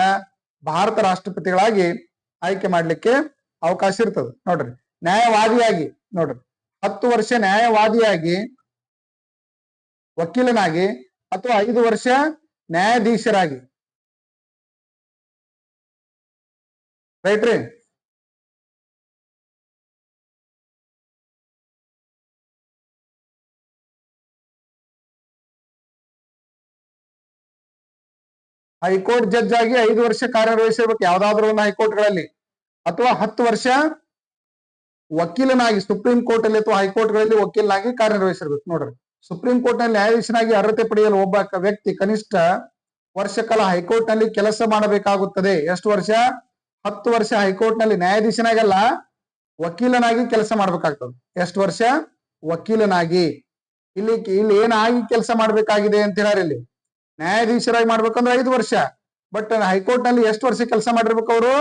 ಭಾರತ ರಾಷ್ಟ್ರಪತಿಗಳಾಗಿ ಆಯ್ಕೆ ಮಾಡ್ಲಿಕ್ಕೆ ಅವಕಾಶ ಇರ್ತದೆ. ನೋಡ್ರಿ, ನ್ಯಾಯವಾದಿಯಾಗಿ, ನೋಡ್ರಿ, ಹತ್ತು ವರ್ಷ ನ್ಯಾಯವಾದಿಯಾಗಿ, ವಕೀಲನಾಗಿ ಅಥವಾ ಐದು ವರ್ಷ ನ್ಯಾಯಾಧೀಶರಾಗಿ ರೈಟ್ ಹೈಕೋರ್ಟ್ ಜಡ್ಜ್ ಆಗಿ ಐದು ವರ್ಷ ಕಾರ್ಯನಿರ್ವಹಿಸಿರ್ಬೇಕು, ಯಾವ್ದಾದ್ರು ಒಂದು ಹೈಕೋರ್ಟ್ಗಳಲ್ಲಿ. ಅಥವಾ ಹತ್ತು ವರ್ಷ ವಕೀಲನಾಗಿ, ಸುಪ್ರೀಂ ಕೋರ್ಟ್ ಅಲ್ಲಿ ಅಥವಾ ಹೈಕೋರ್ಟ್ಗಳಲ್ಲಿ ವಕೀಲನಾಗಿ ಕಾರ್ಯನಿರ್ವಹಿಸಿರ್ಬೇಕು. ನೋಡ್ರಿ, ಸುಪ್ರೀಂ ಕೋರ್ಟ್ನಲ್ಲಿ ನ್ಯಾಯಾಧೀಶನಾಗಿ ಅರ್ಹತೆ ಪಡೆಯಲು ಒಬ್ಬ ವ್ಯಕ್ತಿ ಕನಿಷ್ಠ ವರ್ಷ ಕಾಲ ಹೈಕೋರ್ಟ್ನಲ್ಲಿ ಕೆಲಸ ಮಾಡಬೇಕಾಗುತ್ತದೆ. ಎಷ್ಟು ವರ್ಷ? ಹತ್ತು ವರ್ಷ ಹೈಕೋರ್ಟ್ನಲ್ಲಿ ನ್ಯಾಯಾಧೀಶನಾಗಲ್ಲ, ವಕೀಲನಾಗಿ ಕೆಲಸ ಮಾಡ್ಬೇಕಾಗ್ತದೆ. ಎಷ್ಟು ವರ್ಷ? ವಕೀಲನಾಗಿ. ಇಲ್ಲಿ ಇಲ್ಲಿ ಏನಾಗಿ ಕೆಲಸ ಮಾಡ್ಬೇಕಾಗಿದೆ ಅಂತ ಹೇಳಿ ಇಲ್ಲಿ? ನ್ಯಾಯಾಧೀಶರಾಗಿ ಮಾಡ್ಬೇಕಂದ್ರೆ ಐದು ವರ್ಷ. ಬಟ್ ಹೈಕೋರ್ಟ್ನಲ್ಲಿ ಎಷ್ಟು ವರ್ಷ ಕೆಲಸ ಮಾಡಿರ್ಬೇಕು ಅವರು?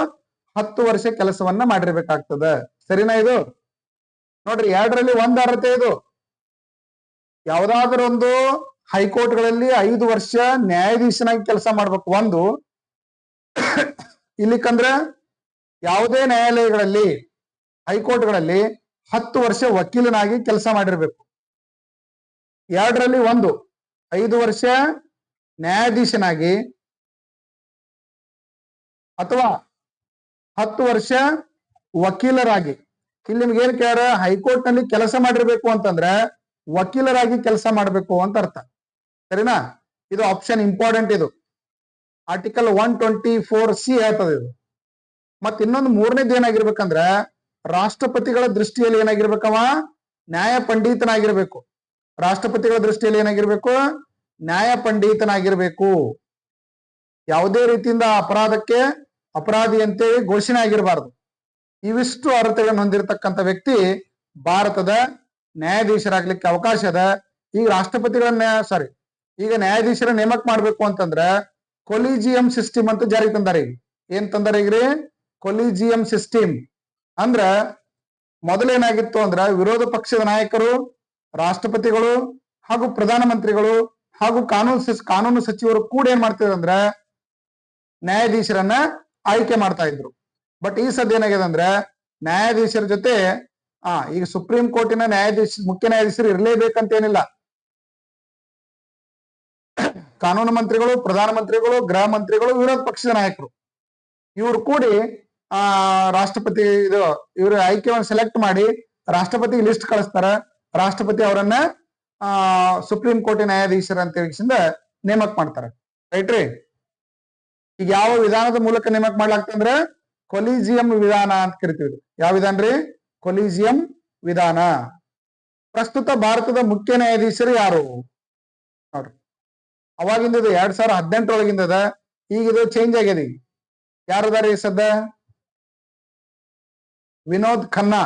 ಹತ್ತು ವರ್ಷ ಕೆಲಸವನ್ನ ಮಾಡಿರ್ಬೇಕಾಗ್ತದ. ಸರಿನಾ ಇದು? ನೋಡ್ರಿ, ಎರಡರಲ್ಲಿ ಒಂದ್ ಅರ್ಹತೆ ಇದು. ಯಾವ್ದಾದ್ರು ಒಂದು ಹೈಕೋರ್ಟ್ಗಳಲ್ಲಿ ಐದು ವರ್ಷ ನ್ಯಾಯಾಧೀಶನಾಗಿ ಕೆಲಸ ಮಾಡ್ಬೇಕು. ಒಂದು ಇಲ್ಲಿಕಂದ್ರ ಯಾವುದೇ ನ್ಯಾಯಾಲಯಗಳಲ್ಲಿ, ಹೈಕೋರ್ಟ್ಗಳಲ್ಲಿ ಹತ್ತು ವರ್ಷ ವಕೀಲನಾಗಿ ಕೆಲಸ ಮಾಡಿರ್ಬೇಕು. ಎರಡರಲ್ಲಿ ಒಂದು, ಐದು ವರ್ಷ ನ್ಯಾಯಾಧೀಶನಾಗಿ ಅಥವಾ ಹತ್ತು ವರ್ಷ ವಕೀಲರಾಗಿ. ಇಲ್ಲಿ ನಿಮ್ಗೆ ಏನ್ ಕೇಳ ಹೈಕೋರ್ಟ್ನಲ್ಲಿ ಕೆಲಸ ಮಾಡಿರ್ಬೇಕು ಅಂತಂದ್ರೆ ವಕೀಲರಾಗಿ ಕೆಲಸ ಮಾಡಬೇಕು ಅಂತ ಅರ್ಥ. ಸರಿನಾ? ಇದು ಆಪ್ಷನ್ ಇಂಪಾರ್ಟೆಂಟ್ ಇದು. Article one twenty four C ಹೇಳ್ತದೆ ಇದು. ಮತ್ ಇನ್ನೊಂದು ಮೂರನೇದು ಏನಾಗಿರ್ಬೇಕಂದ್ರ, ರಾಷ್ಟ್ರಪತಿಗಳ ದೃಷ್ಟಿಯಲ್ಲಿ ಏನಾಗಿರ್ಬೇಕವ? ನ್ಯಾಯ ಪಂಡಿತನಾಗಿರ್ಬೇಕು. ರಾಷ್ಟ್ರಪತಿಗಳ ದೃಷ್ಟಿಯಲ್ಲಿ ಏನಾಗಿರ್ಬೇಕು? ನ್ಯಾಯ ಪಂಡಿತನಾಗಿರ್ಬೇಕು. ಯಾವುದೇ ರೀತಿಯಿಂದ ಅಪರಾಧಕ್ಕೆ ಅಪರಾಧಿ ಅಂತೇಳಿ ಘೋಷಣೆ ಆಗಿರಬಾರದು. ಇವಿಷ್ಟು ಅರ್ಹತೆಗಳನ್ನು ಹೊಂದಿರತಕ್ಕಂಥ ವ್ಯಕ್ತಿ ಭಾರತದ ನ್ಯಾಯಾಧೀಶರಾಗ್ಲಿಕ್ಕೆ ಅವಕಾಶ ಅದ. ಈಗ ರಾಷ್ಟ್ರಪತಿಗಳನ್ನ ಸಾರಿ ಈಗ ನ್ಯಾಯಾಧೀಶರ ನೇಮಕ ಮಾಡ್ಬೇಕು ಅಂತಂದ್ರ ಕೊಲಿಜಿಯಂ ಸಿಸ್ಟಮ್ ಅಂತ ಜಾರಿಗೆ ತಂದಾರ. ಈಗ ಏನ್ ತಂದಾರ ಈಗ್ರಿ? Collegium system. ಅಂದ್ರ ಮೊದಲೇನಾಗಿತ್ತು ಅಂದ್ರ ವಿರೋಧ ಪಕ್ಷದ ನಾಯಕರು, ರಾಷ್ಟ್ರಪತಿಗಳು ಹಾಗೂ ಪ್ರಧಾನಮಂತ್ರಿಗಳು ಹಾಗೂ ಕಾನೂನು ಕಾನೂನು ಸಚಿವರು ಕೂಡ ಏನ್ ಮಾಡ್ತಿದ್ರು ಅಂದ್ರ ನ್ಯಾಯಾಧೀಶರನ್ನ ಆಯ್ಕೆ ಮಾಡ್ತಾ ಇದ್ರು. ಬಟ್ ಈ ಸದ್ಯ ಏನಾಗಿದೆ ಅಂದ್ರೆ ನ್ಯಾಯಾಧೀಶರ ಜೊತೆ, ಆ, ಈಗ ಸುಪ್ರೀಂ ಕೋರ್ಟಿನ ನ್ಯಾಯಾಧೀಶ, ಮುಖ್ಯ ನ್ಯಾಯಾಧೀಶರು ಇರಲೇಬೇಕಂತ ಏನಿಲ್ಲ. ಕಾನೂನು ಮಂತ್ರಿಗಳು ಪ್ರಧಾನಮಂತ್ರಿಗಳು ಗೃಹ ಮಂತ್ರಿಗಳು, ವಿರೋಧ ಪಕ್ಷದ ನಾಯಕರು. ಇವರು ಕೂಡಿ, ಆ, ರಾಷ್ಟ್ರಪತಿ ಇದು, ಇವರು ಆಯ್ಕೆಯನ್ನು ಸೆಲೆಕ್ಟ್ ಮಾಡಿ ರಾಷ್ಟ್ರಪತಿ ಲಿಸ್ಟ್ ಕಳಿಸ್ತಾರ. ರಾಷ್ಟ್ರಪತಿ ಅವರನ್ನ, ಆ, ಸುಪ್ರೀಂ ಕೋರ್ಟ್ ನ್ಯಾಯಾಧೀಶರ ಅಂತ ಹೇಳಿಸಿಂದ ನೇಮಕ ಮಾಡ್ತಾರೆ. ರೈಟ್ ರೀ? ಈಗ ಯಾವ ವಿಧಾನದ ಮೂಲಕ ನೇಮಕ ಮಾಡ್ಲಾಗ್ತಂದ್ರ ಕೊಲಿಜಿಯಂ ವಿಧಾನ ಅಂತ ಕರಿತೀವಿ ಯಾವ ವಿಧಾನ ರೀ? ಕೊಲಿಜಿಯಂ ವಿಧಾನ. ಪ್ರಸ್ತುತ ಭಾರತದ ಮುಖ್ಯ ನ್ಯಾಯಾಧೀಶರು ಯಾರು? ನೋಡ್ರಿ. ಅವಾಗಿಂದ ಇದು, ಎರಡ್ ಸಾವಿರ ಅದ ಈಗ ಇದು ಚೇಂಜ್ ಆಗ್ಯದ ಈಗ ಯಾರದಾರ ಈ ಸದ್ದ? ವಿನೋದ್ ಖನ್ನಾ.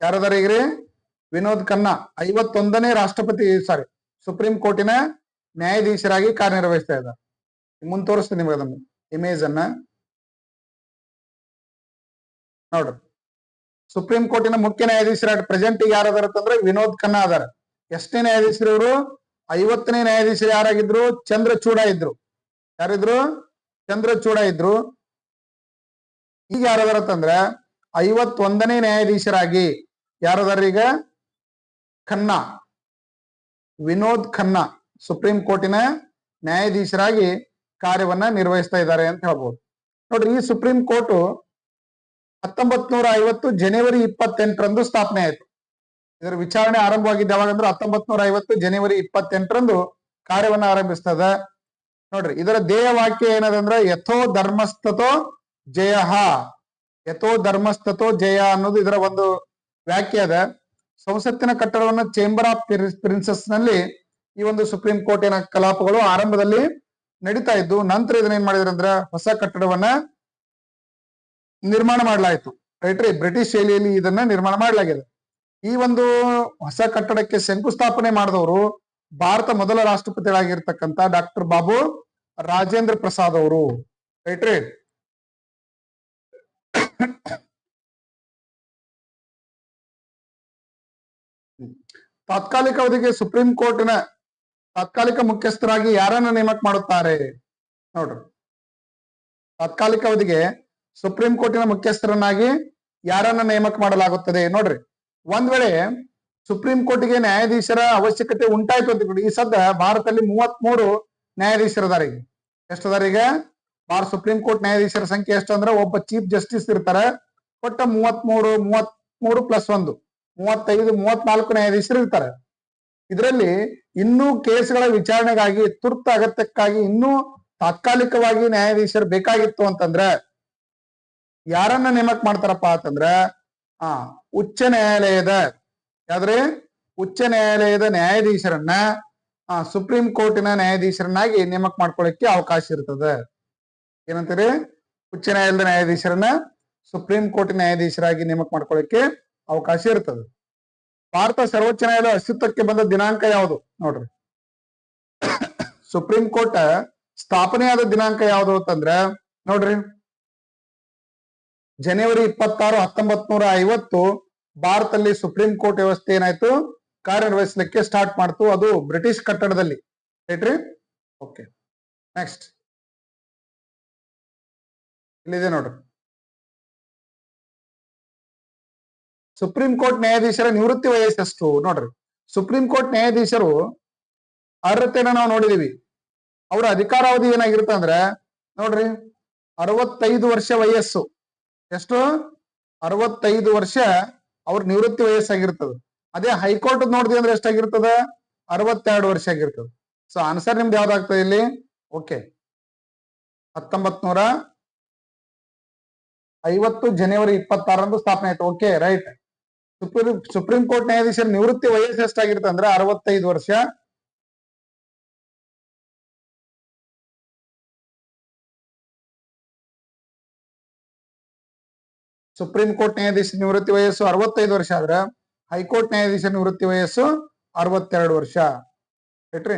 ಯಾರದಾರ ಈಗ್ರಿ? ವಿನೋದ್ ಖನ್ನಾ. ಐವತ್ತೊಂದನೇ ರಾಷ್ಟ್ರಪತಿ ಸಾರಿ ಸುಪ್ರೀಂ ಕೋರ್ಟಿನ ನ್ಯಾಯಾಧೀಶರಾಗಿ ಕಾರ್ಯನಿರ್ವಹಿಸ್ತಾ ಇದ್ದಾರೆ. ಮುಂದ್ ತೋರಿಸ್ತೀನಿ ನಿಮಗೆ ಅದನ್ನು ಇಮೇಜ್ ಅನ್ನ. ನೋಡ್ರಿ. ಸುಪ್ರೀಂ ಕೋರ್ಟಿನ ಮುಖ್ಯ ನ್ಯಾಯಾಧೀಶರ ಪ್ರೆಸೆಂಟ್ ಯಾರದಾರ ಅಂತಂದ್ರೆ ವಿನೋದ್ ಖನ್ನಾ ಅದಾರ. ಎಷ್ಟನೇ ನ್ಯಾಯಾಧೀಶರು ಇವರು? ಐವತ್ತನೇ ನ್ಯಾಯಾಧೀಶರು ಯಾರಾಗಿದ್ರು? ಚಂದ್ರಚೂಡ ಇದ್ರು. ಯಾರಿದ್ರು? ಚಂದ್ರಚೂಡ ಇದ್ರು. ಈಗ ಯಾರದಾರ ಅಂತಂದ್ರ ಐವತ್ತೊಂದನೇ ನ್ಯಾಯಾಧೀಶರಾಗಿ ಯಾರದಾರ ಈಗ? ಖನ್ನಾ. ವಿನೋದ್ ಖನ್ನಾ ಸುಪ್ರೀಂ ಕೋರ್ಟಿನ ನ್ಯಾಯಾಧೀಶರಾಗಿ ಕಾರ್ಯವನ್ನ ನಿರ್ವಹಿಸ್ತಾ ಇದ್ದಾರೆ ಅಂತ ಹೇಳ್ಬೋದು. ನೋಡ್ರಿ, ಈ ಸುಪ್ರೀಂ ಕೋರ್ಟ್ ಹತ್ತೊಂಬತ್ ನೂರ ಐವತ್ತು ಜನವರಿ ಇಪ್ಪತ್ತೆಂಟರಂದು ಸ್ಥಾಪನೆ ಆಯ್ತು. ಇದರ ವಿಚಾರಣೆ ಆರಂಭವಾಗಿದ್ದ ಯಾವಾಗಂದ್ರೆ ಹತ್ತೊಂಬತ್ ನೂರ ಐವತ್ತು ಜನವರಿ ಇಪ್ಪತ್ತೆಂಟರಂದು ಕಾರ್ಯವನ್ನ ಆರಂಭಿಸ್ತದ. ನೋಡ್ರಿ, ಇದರ ಧ್ಯೇಯ ವಾಕ್ಯ ಏನದಂದ್ರ, ಯಥೋ ಧರ್ಮಸ್ಥತೋ ಜಯ. ಯಥೋ ಧರ್ಮಸ್ಥತೋ ಜಯ ಅನ್ನೋದು ಇದರ ಒಂದು ವ್ಯಾಖ್ಯೆ ಅದ. ಸಂಸತ್ತಿನ ಕಟ್ಟಡವನ್ನು ಚೇಂಬರ್ ಆಫ್ ಪ್ರಿನ್ಸಸ್ನಲ್ಲಿ ಈ ಒಂದು ಸುಪ್ರೀಂ ಕೋರ್ಟಿನ ಕಲಾಪಗಳು ಆರಂಭದಲ್ಲಿ ನಡೀತಾ ಇದ್ದು, ನಂತರ ಇದನ್ನ ಏನ್ ಮಾಡಿದ್ರು ಅಂದ್ರೆ ಹೊಸ ಕಟ್ಟಡವನ್ನ ನಿರ್ಮಾಣ ಮಾಡಲಾಯಿತು. ರೈಟ್ ರೀ ಬ್ರಿಟಿಷ್ ಶೈಲಿಯಲ್ಲಿ ಇದನ್ನ ನಿರ್ಮಾಣ ಮಾಡಲಾಗಿದೆ. ಈ ಒಂದು ಹೊಸ ಕಟ್ಟಡಕ್ಕೆ ಶಂಕುಸ್ಥಾಪನೆ ಮಾಡಿದವರು ಭಾರತ ಮೊದಲ ರಾಷ್ಟ್ರಪತಿಗಳಾಗಿರ್ತಕ್ಕಂತ ಡಾಕ್ಟರ್ ಬಾಬು ರಾಜೇಂದ್ರ ಪ್ರಸಾದ್ ಅವರು. ರೈಟ್ ರೀ? ತಾತ್ಕಾಲಿಕ ಅವಧಿಗೆ ಸುಪ್ರೀಂ ಕೋರ್ಟ್ನ ತಾತ್ಕಾಲಿಕ ಮುಖ್ಯಸ್ಥರಾಗಿ ಯಾರನ್ನ ನೇಮಕ ಮಾಡುತ್ತಾರೆ? ನೋಡ್ರಿ. ತಾತ್ಕಾಲಿಕ ಅವಧಿಗೆ ಸುಪ್ರೀಂ ಕೋರ್ಟಿನ ಮುಖ್ಯಸ್ಥರನ್ನಾಗಿ ಯಾರನ್ನ ನೇಮಕ ಮಾಡಲಾಗುತ್ತದೆ? ನೋಡ್ರಿ. ಒಂದ್ ವೇಳೆ ಸುಪ್ರೀಂ ಕೋರ್ಟಿಗೆ ನ್ಯಾಯಾಧೀಶರ ಅವಶ್ಯಕತೆ ಉಂಟಾಯ್ತು ಅಂತ. ಈ ಸದ್ಯ ಭಾರತದಲ್ಲಿ ಮೂವತ್ತ್ ಮೂರು ನ್ಯಾಯಾಧೀಶರದಾರ ಈಗ ಎಷ್ಟದಾರ ಈಗ ಭಾರತ ಸುಪ್ರೀಂ ಕೋರ್ಟ್ ನ್ಯಾಯಾಧೀಶರ ಸಂಖ್ಯೆ ಎಷ್ಟು ಅಂದ್ರೆ ಒಬ್ಬ ಚೀಫ್ ಜಸ್ಟಿಸ್ ಇರ್ತಾರ ಒಟ್ಟ ಮೂವತ್ತ್ ಮೂರು ಮೂವತ್ತ್ ಮೂರು ಪ್ಲಸ್ ಒಂದು, ಮೂವತ್ತೈದು, ಮೂವತ್ನಾಲ್ಕು ನ್ಯಾಯಾಧೀಶರು ಇರ್ತಾರೆ ಇದರಲ್ಲಿ ಇನ್ನೂ ಕೇಸ್ಗಳ ವಿಚಾರಣೆಗಾಗಿ, ತುರ್ತು ಅಗತ್ಯಕ್ಕಾಗಿ ಇನ್ನೂ ತಾತ್ಕಾಲಿಕವಾಗಿ ನ್ಯಾಯಾಧೀಶರು ಬೇಕಾಗಿತ್ತು ಅಂತಂದ್ರ, ಯಾರನ್ನ ನೇಮಕ ಮಾಡ್ತಾರಪ್ಪ ಅಂತಂದ್ರ ಆ, ಉಚ್ಚ ನ್ಯಾಯಾಲಯದ ಯಾವ್ದ್ರಿ? ಉಚ್ಚ ನ್ಯಾಯಾಲಯದ ನ್ಯಾಯಾಧೀಶರನ್ನ, ಆ, ಸುಪ್ರೀಂ ಕೋರ್ಟಿನ ನ್ಯಾಯಾಧೀಶರನ್ನಾಗಿ ನೇಮಕ ಮಾಡ್ಕೊಳಕ್ಕೆ ಅವಕಾಶ ಇರ್ತದೆ. ಏನಂತೀರಿ? ಉಚ್ಚ ನ್ಯಾಯಾಲಯದ ನ್ಯಾಯಾಧೀಶರನ್ನ ಸುಪ್ರೀಂ ಕೋರ್ಟ್ ನ್ಯಾಯಾಧೀಶರಾಗಿ ನೇಮಕ ಮಾಡ್ಕೊಳಕ್ಕೆ ಅವಕಾಶ ಇರ್ತದೆ. ಭಾರತ ಸರ್ವೋಚ್ಚ ನ್ಯಾಯಾಲಯ ಅಸ್ತಿತ್ವಕ್ಕೆ ಬಂದ ದಿನಾಂಕ ಯಾವುದು? ನೋಡ್ರಿ. ಸುಪ್ರೀಂ ಕೋರ್ಟ್ ಸ್ಥಾಪನೆಯಾದ ದಿನಾಂಕ ಯಾವುದು ಅಂತಂದ್ರ, ನೋಡ್ರಿ. ಜನವರಿ ಇಪ್ಪತ್ತಾರು, ಹತ್ತೊಂಬತ್ ನೂರ ಐವತ್ತು ಭಾರತದಲ್ಲಿ ಸುಪ್ರೀಂ ಕೋರ್ಟ್ ವ್ಯವಸ್ಥೆ ಏನಾಯ್ತು? ಕಾರ್ಯನಿರ್ವಹಿಸಲಿಕ್ಕೆ ಸ್ಟಾರ್ಟ್ ಮಾಡ್ತು. ಅದು ಬ್ರಿಟಿಷ್ ಕಟ್ಟಡದಲ್ಲಿ. ರೈಟ್ರಿ ಓಕೆ ನೆಕ್ಸ್ಟ್ ಇಲ್ಲಿದೆ ನೋಡ್ರಿ ಸುಪ್ರೀಂ ಕೋರ್ಟ್ ನ್ಯಾಯಾಧೀಶರ ನಿವೃತ್ತಿ ವಯಸ್ಸಷ್ಟು ನೋಡ್ರಿ. ಸುಪ್ರೀಂ ಕೋರ್ಟ್ ನ್ಯಾಯಾಧೀಶರು ಅರ್ಹತೆನ ನಾವು ನೋಡಿದೀವಿ. ಅವರ ಅಧಿಕಾರಾವಧಿ ಏನಾಗಿರುತ್ತೆ ಅಂದ್ರೆ, ನೋಡ್ರಿ, ಅರವತ್ತೈದು ವರ್ಷ ವಯಸ್ಸು. ಎಷ್ಟು? ಅರವತ್ತೈದು ವರ್ಷ ಅವ್ರ ನಿವೃತ್ತಿ ವಯಸ್ಸಾಗಿರ್ತದೆ ಅದೇ ಹೈಕೋರ್ಟ್ ನೋಡಿದ್ವಿ ಅಂದ್ರೆ ಎಷ್ಟಾಗಿರ್ತದ? ಅರವತ್ತೆರಡು ವರ್ಷ ಆಗಿರ್ತದೆ. ಸೊ ಆನ್ಸರ್ ನಿಮ್ದು ಯಾವ್ದಾಗ್ತದೆ ಇಲ್ಲಿ? ಓಕೆ ಹತ್ತೊಂಬತ್ ನೂರ ಐವತ್ತು ಜನವರಿ ಇಪ್ಪತ್ತಾರಂದು ಸ್ಥಾಪನೆ ಆಯ್ತು. Okay right supreme supreme court ನ್ಯಾಯಾಧೀಶರ ನಿವೃತ್ತಿ ವಯಸ್ಸು ಎಷ್ಟಾಗಿರುತ್ತೆ ಅಂದ್ರೆ ಅರವತ್ತೈದು ವರ್ಷ. ಸುಪ್ರೀಂ ಕೋರ್ಟ್ ನ್ಯಾಯಾಧೀಶ ನಿವೃತ್ತಿ ವಯಸ್ಸು ಅರವತ್ತೈದು ವರ್ಷ ಆದ್ರ ಹೈಕೋರ್ಟ್ ನ್ಯಾಯಾಧೀಶ ನಿವೃತ್ತಿ ವಯಸ್ಸು ಅರವತ್ತೆರಡು ವರ್ಷ. ರೈಟ್ರಿ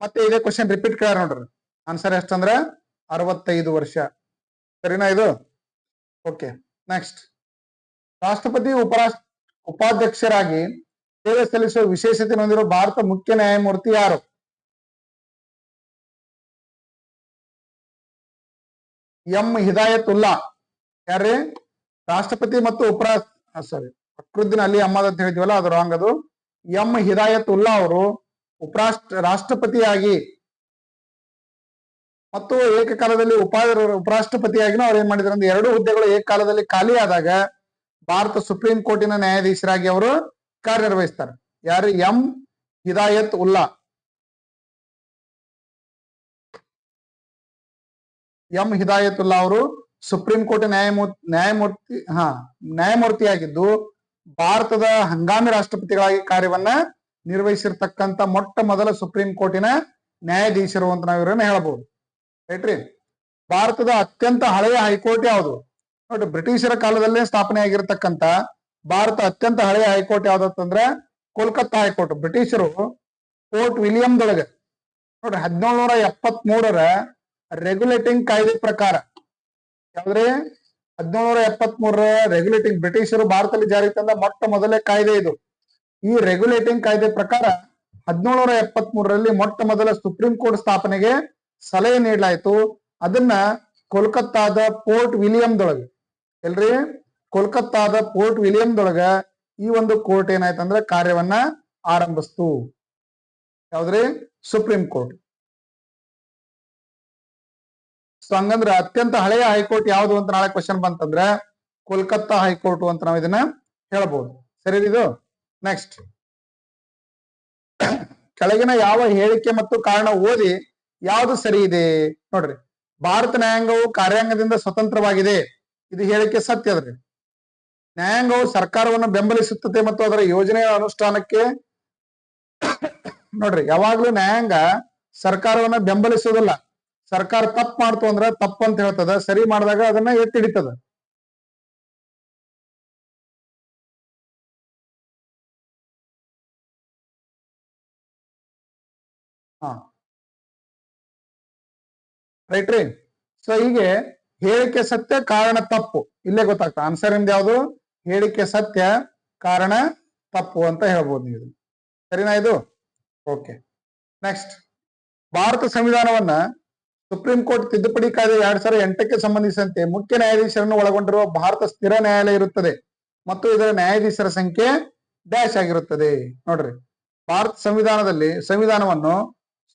ಮತ್ತೆ ಇದೇ ಕ್ವಶನ್ ರಿಪೀಟ್ ಕೇಳ ನೋಡ್ರಿ. ಆನ್ಸರ್ ಎಷ್ಟಂದ್ರ ಅರವತ್ತೈದು ವರ್ಷ. ಸರಿನಾ ಇದು? ಓಕೆ ನೆಕ್ಸ್ಟ್ ರಾಷ್ಟ್ರಪತಿ ಉಪರಾಷ್ಟ್ರ, ಉಪಾಧ್ಯಕ್ಷರಾಗಿ ಸೇವೆ ಸಲ್ಲಿಸುವ ವಿಶೇಷತೆ ಹೊಂದಿರುವ ಭಾರತ ಮುಖ್ಯ ನ್ಯಾಯಮೂರ್ತಿ ಯಾರು? ಎಂ ಹಿದಾಯತುಲ್ಲಾ. ಯಾರ್ರಿ? ರಾಷ್ಟ್ರಪತಿ ಮತ್ತು ಉಪರಾಷ್ಟ್ರ ಸಾರಿ ಫಕ್ರುದ್ದೀನ್ ಅಲಿ ಅಹಮದ್ ಅಂತ ಹೇಳಿದ್ವಲ್ಲ ಅದು ರಾಂಗ್ ಅದು. ಎಂ ಹಿದಾಯತುಲ್ಲಾ ಅವರು ಉಪರಾಷ್ಟ್ರ, ರಾಷ್ಟ್ರಪತಿಯಾಗಿ ಮತ್ತು ಏಕಕಾಲದಲ್ಲಿ ಉಪ ಉಪರಾಷ್ಟ್ರಪತಿಯಾಗಿನೂ ಅವ್ರು ಏನ್ ಮಾಡಿದ್ರು ಅಂದ್ರೆ ಎರಡು ಹುದ್ದೆಗಳು ಏಕಕಾಲದಲ್ಲಿ ಖಾಲಿ ಆದಾಗ ಭಾರತ ಸುಪ್ರೀಂ ಕೋರ್ಟಿನ ನ್ಯಾಯಾಧೀಶರಾಗಿ ಅವರು ಕಾರ್ಯನಿರ್ವಹಿಸ್ತಾರೆ. ಯಾರು ಎಂ ಹಿದಾಯತ್ ಉಲ್ಲಾ ಎಂ ಹಿದಾಯತುಲ್ಲಾ ಅವರು ಸುಪ್ರೀಂ ಕೋರ್ಟ್ ನ್ಯಾಯಮೂರ್ತಿ ನ್ಯಾಯಮೂರ್ತಿ, ಹಾ, ನ್ಯಾಯಮೂರ್ತಿಯಾಗಿದ್ದು ಭಾರತದ ಹಂಗಾಮಿ ರಾಷ್ಟ್ರಪತಿಗಳಾಗಿ ಕಾರ್ಯವನ್ನ ನಿರ್ವಹಿಸಿರ್ತಕ್ಕಂತ ಮೊಟ್ಟ ಮೊದಲ ಸುಪ್ರೀಂ ಕೋರ್ಟಿನ ನ್ಯಾಯಾಧೀಶರು ಅಂತ ನಾವು ಇವರನ್ನ ಹೇಳಬಹುದು ರೈಟ್ರಿ? ಭಾರತದ ಅತ್ಯಂತ ಹಳೆಯ ಹೈಕೋರ್ಟ್ ಯಾವುದು? ನೋಡಿ ಬ್ರಿಟಿಷರ ಕಾಲದಲ್ಲೇ ಸ್ಥಾಪನೆ ಆಗಿರ್ತಕ್ಕಂತ ಭಾರತ ಅತ್ಯಂತ ಹಳೆಯ ಹೈಕೋರ್ಟ್ ಯಾವ್ದಂದ್ರೆ ಕೋಲ್ಕತ್ತಾ ಹೈಕೋರ್ಟ್. ಬ್ರಿಟಿಷರು ಫೋರ್ಟ್ ವಿಲಿಯಂದೊಳಗೆ ನೋಡ್ರಿ ಹದಿನೇಳು ನೂರ ಮೂರರ ರೆಗ್ಯುಲೇಟಿಂಗ್ ಕಾಯ್ದೆ ಪ್ರಕಾರ, ಯಾವ್ದ್ರಿ? ಹದಿನೇಳುನೂರ ಎಪ್ಪತ್ ಮೂರರ ರೆಗ್ಯುಲೇಟಿಂಗ್ ಬ್ರಿಟಿಷರು ಭಾರತದಲ್ಲಿ ಜಾರಿಗೆ ತಂದ ಮೊಟ್ಟ ಮೊದಲೇ ಕಾಯ್ದೆ ಇದು. ಈ ರೆಗ್ಯುಲೇಟಿಂಗ್ ಕಾಯ್ದೆ ಪ್ರಕಾರ ಹದಿನೇಳುನೂರ ಎಪ್ಪತ್ ಮೂರರಲ್ಲಿ ಮೊಟ್ಟ ಮೊದಲ ಸುಪ್ರೀಂ ಕೋರ್ಟ್ ಸ್ಥಾಪನೆಗೆ ಸಲಹೆ ನೀಡಲಾಯಿತು. ಅದನ್ನ ಕೋಲ್ಕತ್ತಾದ ಪೋರ್ಟ್ ವಿಲಿಯಂ ವಿಲಿಯಂದೊಳಗೆ ಎಲ್ರಿ? ಕೋಲ್ಕತ್ತಾದ ಪೋರ್ಟ್ ವಿಲಿಯಂ ದೊಳಗ ಈ ಒಂದು ಕೋರ್ಟ್ ಏನಾಯ್ತಂದ್ರೆ ಕಾರ್ಯವನ್ನ ಆರಂಭಿಸ್ತು. ಯಾವ್ದ್ರಿ? Supreme court. ಸೊ ಹಂಗಂದ್ರೆ ಅತ್ಯಂತ ಹಳೆಯ ಹೈಕೋರ್ಟ್ ಯಾವುದು ಅಂತ ನಾಳೆ ಕ್ವಶನ್ ಬಂತಂದ್ರೆ ಕೋಲ್ಕತ್ತಾ ಹೈಕೋರ್ಟ್ ಅಂತ ನಾವು ಇದನ್ನ ಹೇಳ್ಬಹುದು ಸರಿ ಇದು? ನೆಕ್ಸ್ಟ್ ಕೆಳಗಿನ ಯಾವ ಹೇಳಿಕೆ ಮತ್ತು ಕಾರಣ ಓದಿ ಯಾವುದು ಸರಿ ಇದೆ? ನೋಡ್ರಿ. ಭಾರತ ನ್ಯಾಯಾಂಗವು ಕಾರ್ಯಾಂಗದಿಂದ ಸ್ವತಂತ್ರವಾಗಿದೆ. ಇದು ಹೇಳಿಕೆ ಸತ್ಯ ಅದ್ರಿ. ನ್ಯಾಯಾಂಗವು ಸರ್ಕಾರವನ್ನು ಬೆಂಬಲಿಸುತ್ತದೆ ಮತ್ತು ಅದರ ಯೋಜನೆಯ ಅನುಷ್ಠಾನಕ್ಕೆ ನೋಡ್ರಿ, ಯಾವಾಗ್ಲೂ ನ್ಯಾಯಾಂಗ ಸರ್ಕಾರವನ್ನ ಬೆಂಬಲಿಸೋದಿಲ್ಲ ಸರ್ಕಾರ ತಪ್ಪು ಮಾಡ್ತು ಅಂದ್ರೆ ತಪ್ಪು ಅಂತ ಹೇಳ್ತದ. ಸರಿ ಮಾಡಿದಾಗ ಅದನ್ನ ಎತ್ತಿ ಹಿಡಿತದ. ಹಾ. ರೈಟ್ ರೀ ಸೊ ಹೀಗೆ ಹೇಳಿಕೆ ಸತ್ಯ, ಕಾರಣ ತಪ್ಪು. ಇಲ್ಲೇ ಗೊತ್ತಾಗ್ತದೆ ಆನ್ಸರ್ ಇಂದ ಯಾವುದು? ಹೇಳಿಕೆ ಸತ್ಯ, ಕಾರಣ ತಪ್ಪು ಅಂತ ಹೇಳ್ಬೋದು ನೀವು ಸರಿನಾ ಇದು? ಓಕೆ ನೆಕ್ಸ್ಟ್ ಭಾರತ ಸಂವಿಧಾನವನ್ನ ಸುಪ್ರೀಂ ಕೋರ್ಟ್ ತಿದ್ದುಪಡಿ ಕಾಯ್ದೆ ಎರಡ್ ಸಾವಿರದ ಎಂಟಕ್ಕೆ ಸಂಬಂಧಿಸಿದಂತೆ ಮುಖ್ಯ ನ್ಯಾಯಾಧೀಶರನ್ನು ಒಳಗೊಂಡಿರುವ ಭಾರತ ಸ್ಥಿರ ನ್ಯಾಯಾಲಯ ಇರುತ್ತದೆ. ಮತ್ತು ಇದರ ನ್ಯಾಯಾಧೀಶರ ಸಂಖ್ಯೆ ಡ್ಯಾಶ್ ಆಗಿರುತ್ತದೆ. ನೋಡ್ರಿ, ಭಾರತ ಸಂವಿಧಾನದಲ್ಲಿ ಸಂವಿಧಾನವನ್ನು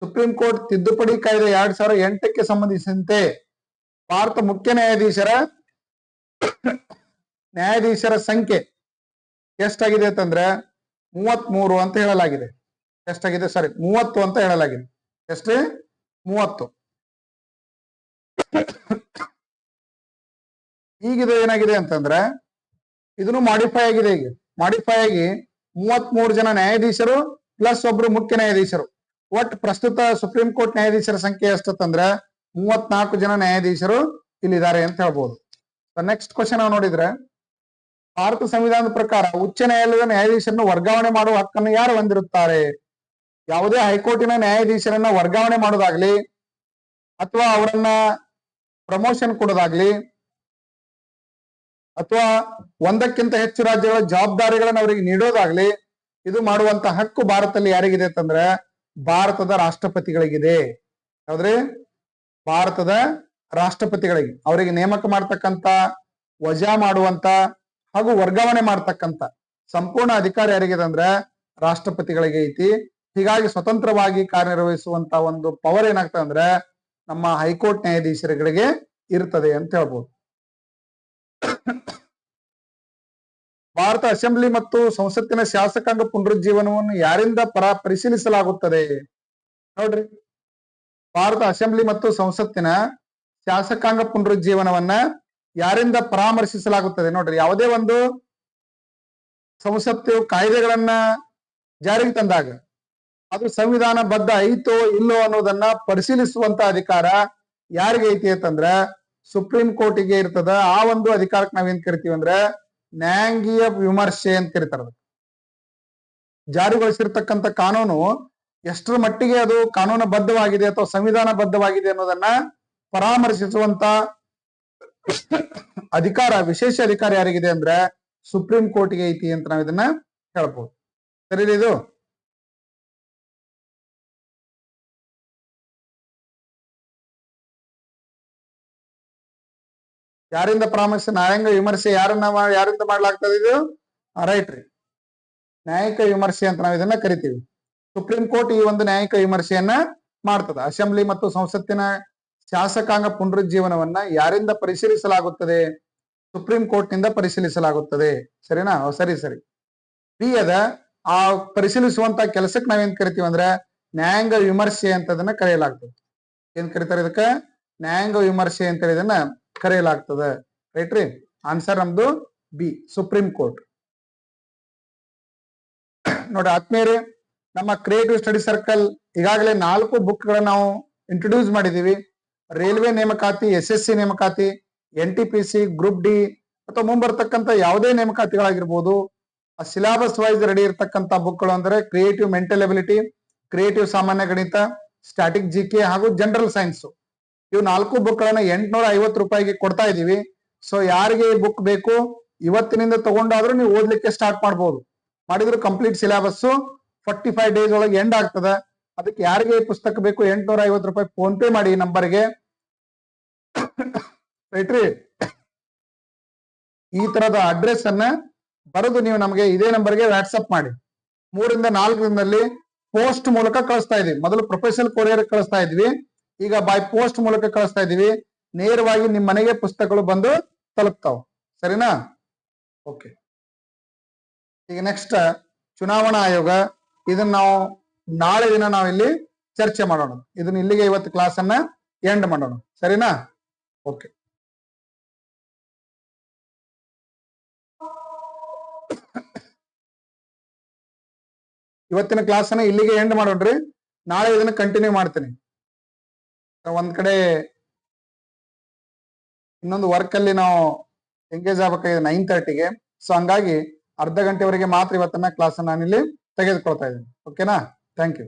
ಸುಪ್ರೀಂ ಕೋರ್ಟ್ ತಿದ್ದುಪಡಿ ಕಾಯ್ದೆ ಎರಡ್ ಸಾವಿರದ ಎಂಟಕ್ಕೆ ಸಂಬಂಧಿಸಿದಂತೆ ಭಾರತ ಮುಖ್ಯ ನ್ಯಾಯಾಧೀಶರ ನ್ಯಾಯಾಧೀಶರ ಸಂಖ್ಯೆ ಎಷ್ಟಾಗಿದೆ ಅಂತಂದ್ರೆ ಮೂವತ್ತ್ ಮೂರು ಅಂತ ಹೇಳಲಾಗಿದೆ. ಎಷ್ಟಾಗಿದೆ? ಸಾರಿ, ಮೂವತ್ತು ಅಂತ ಹೇಳಲಾಗಿದೆ. ಎಷ್ಟ್ರಿ? ಮೂವತ್ತು. ಈಗಿದು ಏನಾಗಿದೆ ಅಂತಂದ್ರೆ, ಇದನ್ನು ಮಾಡಿಫೈ ಆಗಿದೆ ಈಗ. ಮಾಡಿಫೈ ಆಗಿ ಮೂವತ್ತ್ ಮೂರು ಜನ ನ್ಯಾಯಾಧೀಶರು ಪ್ಲಸ್ ಒಬ್ರು ಮುಖ್ಯ ನ್ಯಾಯಾಧೀಶರು. ಒಟ್ ಪ್ರಸ್ತುತ ಸುಪ್ರೀಂ ಕೋರ್ಟ್ ನ್ಯಾಯಾಧೀಶರ ಸಂಖ್ಯೆ ಎಷ್ಟಂದ್ರೆ ಮೂವತ್ನಾಲ್ಕು ಜನ ನ್ಯಾಯಾಧೀಶರು ಇಲ್ಲಿದ್ದಾರೆ ಅಂತ ಹೇಳ್ಬೋದು. ನೆಕ್ಸ್ಟ್ ಕ್ವಶನ್ ನಾವು ನೋಡಿದ್ರೆ, ಭಾರತ ಸಂವಿಧಾನದ ಪ್ರಕಾರ ಉಚ್ಚ ನ್ಯಾಯಾಲಯದ ನ್ಯಾಯಾಧೀಶರನ್ನು ವರ್ಗಾವಣೆ ಮಾಡುವ ಹಕ್ಕನ್ನು ಯಾರು ಹೊಂದಿರುತ್ತಾರೆ? ಯಾವುದೇ ಹೈಕೋರ್ಟಿನ ನ್ಯಾಯಾಧೀಶರನ್ನ ವರ್ಗಾವಣೆ ಮಾಡೋದಾಗ್ಲಿ, ಅಥವಾ ಅವರನ್ನ ಪ್ರಮೋಷನ್ ಕೊಡೋದಾಗ್ಲಿ ಅಥವಾ ಒಂದಕ್ಕಿಂತ ಹೆಚ್ಚು ರಾಜ್ಯಗಳ ಜವಾಬ್ದಾರಿಗಳನ್ನು ಅವರಿಗೆ ನೀಡೋದಾಗ್ಲಿ ಇದು ಮಾಡುವಂತ ಹಕ್ಕು ಭಾರತದಲ್ಲಿ ಯಾರಿಗಿದೆ ಅಂತಂದ್ರೆ ಭಾರತದ ರಾಷ್ಟ್ರಪತಿಗಳಿಗಿದೆ. ಯಾವ್ದ್ರಿ ಭಾರತದ ರಾಷ್ಟ್ರಪತಿಗಳಿಗೆ, ಅವರಿಗೆ ನೇಮಕ ಮಾಡ್ತಕ್ಕಂತ ವಜಾ ಮಾಡುವಂತ ಹಾಗೂ ವರ್ಗಾವಣೆ ಮಾಡ್ತಕ್ಕಂತ ಸಂಪೂರ್ಣ ಅಧಿಕಾರ ಯಾರಿಗಿದೆ ಅಂದ್ರೆ ರಾಷ್ಟ್ರಪತಿಗಳಿಗೆ ಐತಿ. ಹೀಗಾಗಿ ಸ್ವತಂತ್ರವಾಗಿ ಕಾರ್ಯನಿರ್ವಹಿಸುವಂತ ಒಂದು ಪವರ್ ಏನಾಗ್ತದೆ ಅಂದ್ರೆ ನಮ್ಮ ಹೈಕೋರ್ಟ್ ನ್ಯಾಯಾಧೀಶರುಗಳಿಗೆ ಇರ್ತದೆ ಅಂತ ಹೇಳ್ಬೋದು. ಭಾರತ ಅಸೆಂಬ್ಲಿ ಮತ್ತು ಸಂಸತ್ತಿನ ಶಾಸಕಾಂಗ ಪುನರುಜ್ಜೀವನವನ್ನು ಯಾರಿಂದ ಪರ ಪರಿಶೀಲಿಸಲಾಗುತ್ತದೆ ನೋಡ್ರಿ. ಭಾರತ ಅಸೆಂಬ್ಲಿ ಮತ್ತು ಸಂಸತ್ತಿನ ಶಾಸಕಾಂಗ ಪುನರುಜ್ಜೀವನವನ್ನ ಯಾರಿಂದ ಪರಾಮರ್ಶಿಸಲಾಗುತ್ತದೆ? ನೋಡ್ರಿ, ಯಾವುದೇ ಒಂದು ಸಂಸತ್ತು ಕಾಯ್ದೆಗಳನ್ನ ಜಾರಿಗೆ ತಂದಾಗ ಅದು ಸಂವಿಧಾನ ಬದ್ಧ ಐತೋ ಇಲ್ಲೋ ಅನ್ನೋದನ್ನ ಪರಿಶೀಲಿಸುವಂತ ಅಧಿಕಾರ ಯಾರಿಗೆ ಐತಿ ಅಂತಂದ್ರ ಸುಪ್ರೀಂ ಕೋರ್ಟಿಗೆ ಇರ್ತದ. ಆ ಒಂದು ಅಧಿಕಾರಕ್ಕೆ ನಾವೇನ್ ಕರಿತೀವಿ ಅಂದ್ರೆ ನ್ಯಾಂಗೀಯ ವಿಮರ್ಶೆ ಅಂತ ಕರಿತಾರ. ಜಾರಿಗೊಳಿಸಿರ್ತಕ್ಕಂಥ ಕಾನೂನು ಎಷ್ಟರ ಮಟ್ಟಿಗೆ ಅದು ಕಾನೂನು ಬದ್ಧವಾಗಿದೆ ಅಥವಾ ಸಂವಿಧಾನ ಬದ್ಧವಾಗಿದೆ ಅನ್ನೋದನ್ನ ಪರಾಮರ್ಶಿಸುವಂತ ಅಧಿಕಾರ, ವಿಶೇಷ ಅಧಿಕಾರ ಯಾರಿಗಿದೆ ಅಂದ್ರೆ ಸುಪ್ರೀಂ ಕೋರ್ಟ್ಗೆ ಐತಿ ಅಂತ ನಾವ್ ಇದನ್ನ ಹೇಳ್ಬೋದು. ಸರಿ ಇದು? ಯಾರಿಂದ ಪರಾಮರ್ಶೆ ನ್ಯಾಯಾಂಗ ವಿಮರ್ಶೆ ಯಾರನ್ನ ಯಾರಿಂದ ಮಾಡ್ಲಾಗ್ತದೆ ಇದು? ರೈಟ್ ರೀ. ನ್ಯಾಯಿಕ ವಿಮರ್ಶೆ ಅಂತ ನಾವು ಇದನ್ನ ಕರಿತೀವಿ. ಸುಪ್ರೀಂ ಕೋರ್ಟ್ ಈ ಒಂದು ನ್ಯಾಯಿಕ ವಿಮರ್ಶೆಯನ್ನ ಮಾಡ್ತದ. ಅಸೆಂಬ್ಲಿ ಮತ್ತು ಸಂಸತ್ತಿನ ಶಾಸಕಾಂಗ ಪುನರುಜ್ಜೀವನವನ್ನ ಯಾರಿಂದ ಪರಿಶೀಲಿಸಲಾಗುತ್ತದೆ? ಸುಪ್ರೀಂ ಕೋರ್ಟ್ನಿಂದ ಪರಿಶೀಲಿಸಲಾಗುತ್ತದೆ. ಸರಿನಾ? ಸರಿ ಸರಿ. ಬಿ ಅದ, ಆ ಪರಿಶೀಲಿಸುವಂತ ಕೆಲಸಕ್ಕೆ ನಾವೇನ್ ಕರಿತೀವಿ ಅಂದ್ರೆ ನ್ಯಾಯಾಂಗ ವಿಮರ್ಶೆ ಅಂತದನ್ನ ಕರೆಯಲಾಗ್ತದೆ. ಏನ್ ಕರೀತಾರೆ ಇದಕ್ಕ? ನ್ಯಾಯಾಂಗ ವಿಮರ್ಶೆ ಅಂತ ಇದನ್ನ ಕರೆಯಲಾಗ್ತದೆ. ರೈಟ್ ರೀ? ಆನ್ಸರ್ ನಮ್ದು ಬಿ ಸುಪ್ರೀಂ ಕೋರ್ಟ್ ನೋಡಿ, ಆತ್ಮೀಯರೇ, ನಮ್ಮ ಕ್ರಿಯೇಟಿವ್ ಸ್ಟಡಿ ಸರ್ಕಲ್ ಈಗಾಗಲೇ ನಾಲ್ಕು ಬುಕ್ ಗಳನ್ನ ನಾವು ಇಂಟ್ರೊಡ್ಯೂಸ್ ಮಾಡಿದೀವಿ ರೈಲ್ವೆ ನೇಮಕಾತಿ ಎಸ್ ಎಸ್ ಸಿ ನೇಮಕಾತಿ N T P C group D ಅಥವಾ ಮುಂಬರ್ತಕ್ಕಂಥ ಯಾವುದೇ ನೇಮಕಾತಿಗಳಾಗಿರ್ಬೋದು, ಆ ಸಿಲಾಬಸ್ ವೈಸ್ ರೆಡಿ ಇರತಕ್ಕಂತ ಬುಕ್ಗಳು ಅಂದ್ರೆ ಕ್ರಿಯೇಟಿವ್ ಮೆಂಟಲ್ ಎಬಿಲಿಟಿ ಕ್ರಿಯೇಟಿವ್ ಸಾಮಾನ್ಯ ಗಣಿತ ಸ್ಟ್ಯಾಟಿಕ್ ಜಿ ಕೆ ಹಾಗೂ ಜನರಲ್ ಸೈನ್ಸ್ ಇವು ನಾಲ್ಕು ಬುಕ್ ಗಳನ್ನ ಎಂಟ್ನೂರ ಐವತ್ತು ರೂಪಾಯಿಗೆ ಕೊಡ್ತಾ ಇದೀವಿ ಸೊ ಯಾರಿಗೆ ಈ ಬುಕ್ ಬೇಕು, ಇವತ್ತಿನಿಂದ ತಗೊಂಡಾದ್ರೂ ನೀವು ಓದ್ಲಿಕ್ಕೆ ಸ್ಟಾರ್ಟ್ ಮಾಡ್ಬೋದು. ಮಾಡಿದ್ರು complete syllabus forty five days ಒಳಗೆ ಎಂಡ್ ಆಗ್ತದೆ. ಅದಕ್ಕೆ ಯಾರಿಗೆ ಈ ಪುಸ್ತಕ ಬೇಕು ಎಂಟ್ನೂರ ಐವತ್ತು ರೂಪಾಯಿ ಫೋನ್ ಪೇ ಮಾಡಿ ಈ ನಂಬರ್ಗೆ ರೈಟ್ರಿ ಈ ತರದ ಅಡ್ರೆಸ್ ಅನ್ನ ಬರೆದು ನೀವು ನಮಗೆ ಇದೇ ನಂಬರ್ಗೆ ವಾಟ್ಸಪ್ ಮಾಡಿ. ಮೂರಿಂದ ನಾಲ್ಕು ದಿನದಲ್ಲಿ ಪೋಸ್ಟ್ ಮೂಲಕ ಕಳಿಸ್ತಾ ಇದೀವಿ. ಮೊದಲು ಪ್ರೊಫೆಷನಲ್ ಕೊರಿಯರ್ ಕಳಿಸ್ತಾ ಇದ್ವಿ. ಈಗ ಬೈ ಪೋಸ್ಟ್ ಮೂಲಕ ಕಳಿಸ್ತಾ ಇದೀವಿ. ನೇರವಾಗಿ ನಿಮ್ಮ ಮನೆಗೆ ಪುಸ್ತಕಗಳು ಬಂದು ತಲುಪ್ತಾವ. ಸರಿನಾ? ಓಕೆ ಈಗ ನೆಕ್ಸ್ಟ್ ಚುನಾವಣಾ ಆಯೋಗ, ಇದನ್ನ ನಾವು ನಾಳೆ ದಿನ ನಾವು ಇಲ್ಲಿ ಚರ್ಚೆ ಮಾಡೋಣ. ಇದನ್ನ ಇಲ್ಲಿಗೆ ಇವತ್ತು ಕ್ಲಾಸ್ ಅನ್ನ ಎಂಡ್ ಮಾಡೋಣ. ಸರಿನಾ? ಓಕೆ ಇವತ್ತಿನ ಕ್ಲಾಸ್ ಅನ್ನ ಇಲ್ಲಿಗೆ ಎಂಡ್ ಮಾಡೋಣ್ರಿ. ನಾಳೆ ಇದನ್ನ ಕಂಟಿನ್ಯೂ ಮಾಡ್ತೀನಿ. ಒಂದ್ ಕಡೆ ಇನ್ನೊಂದು ವರ್ಕ್ ಅಲ್ಲಿ ನಾವು ಎಂಗೇಜ್ ಆಗ್ಬೇಕಾಗಿದೆ ನೈನ್ ತರ್ಟಿಗೆ ಸೊ ಹಂಗಾಗಿ ಅರ್ಧ ಗಂಟೆವರೆಗೆ ಮಾತ್ರ ಇವತ್ತನ್ನ ಕ್ಲಾಸ್ ನಾನಿಲ್ಲಿ ತೆಗೆದುಕೊಳ್ತಾ ಇದ್ದೀನಿ. ಓಕೆನಾ ಥ್ಯಾಂಕ್ ಯು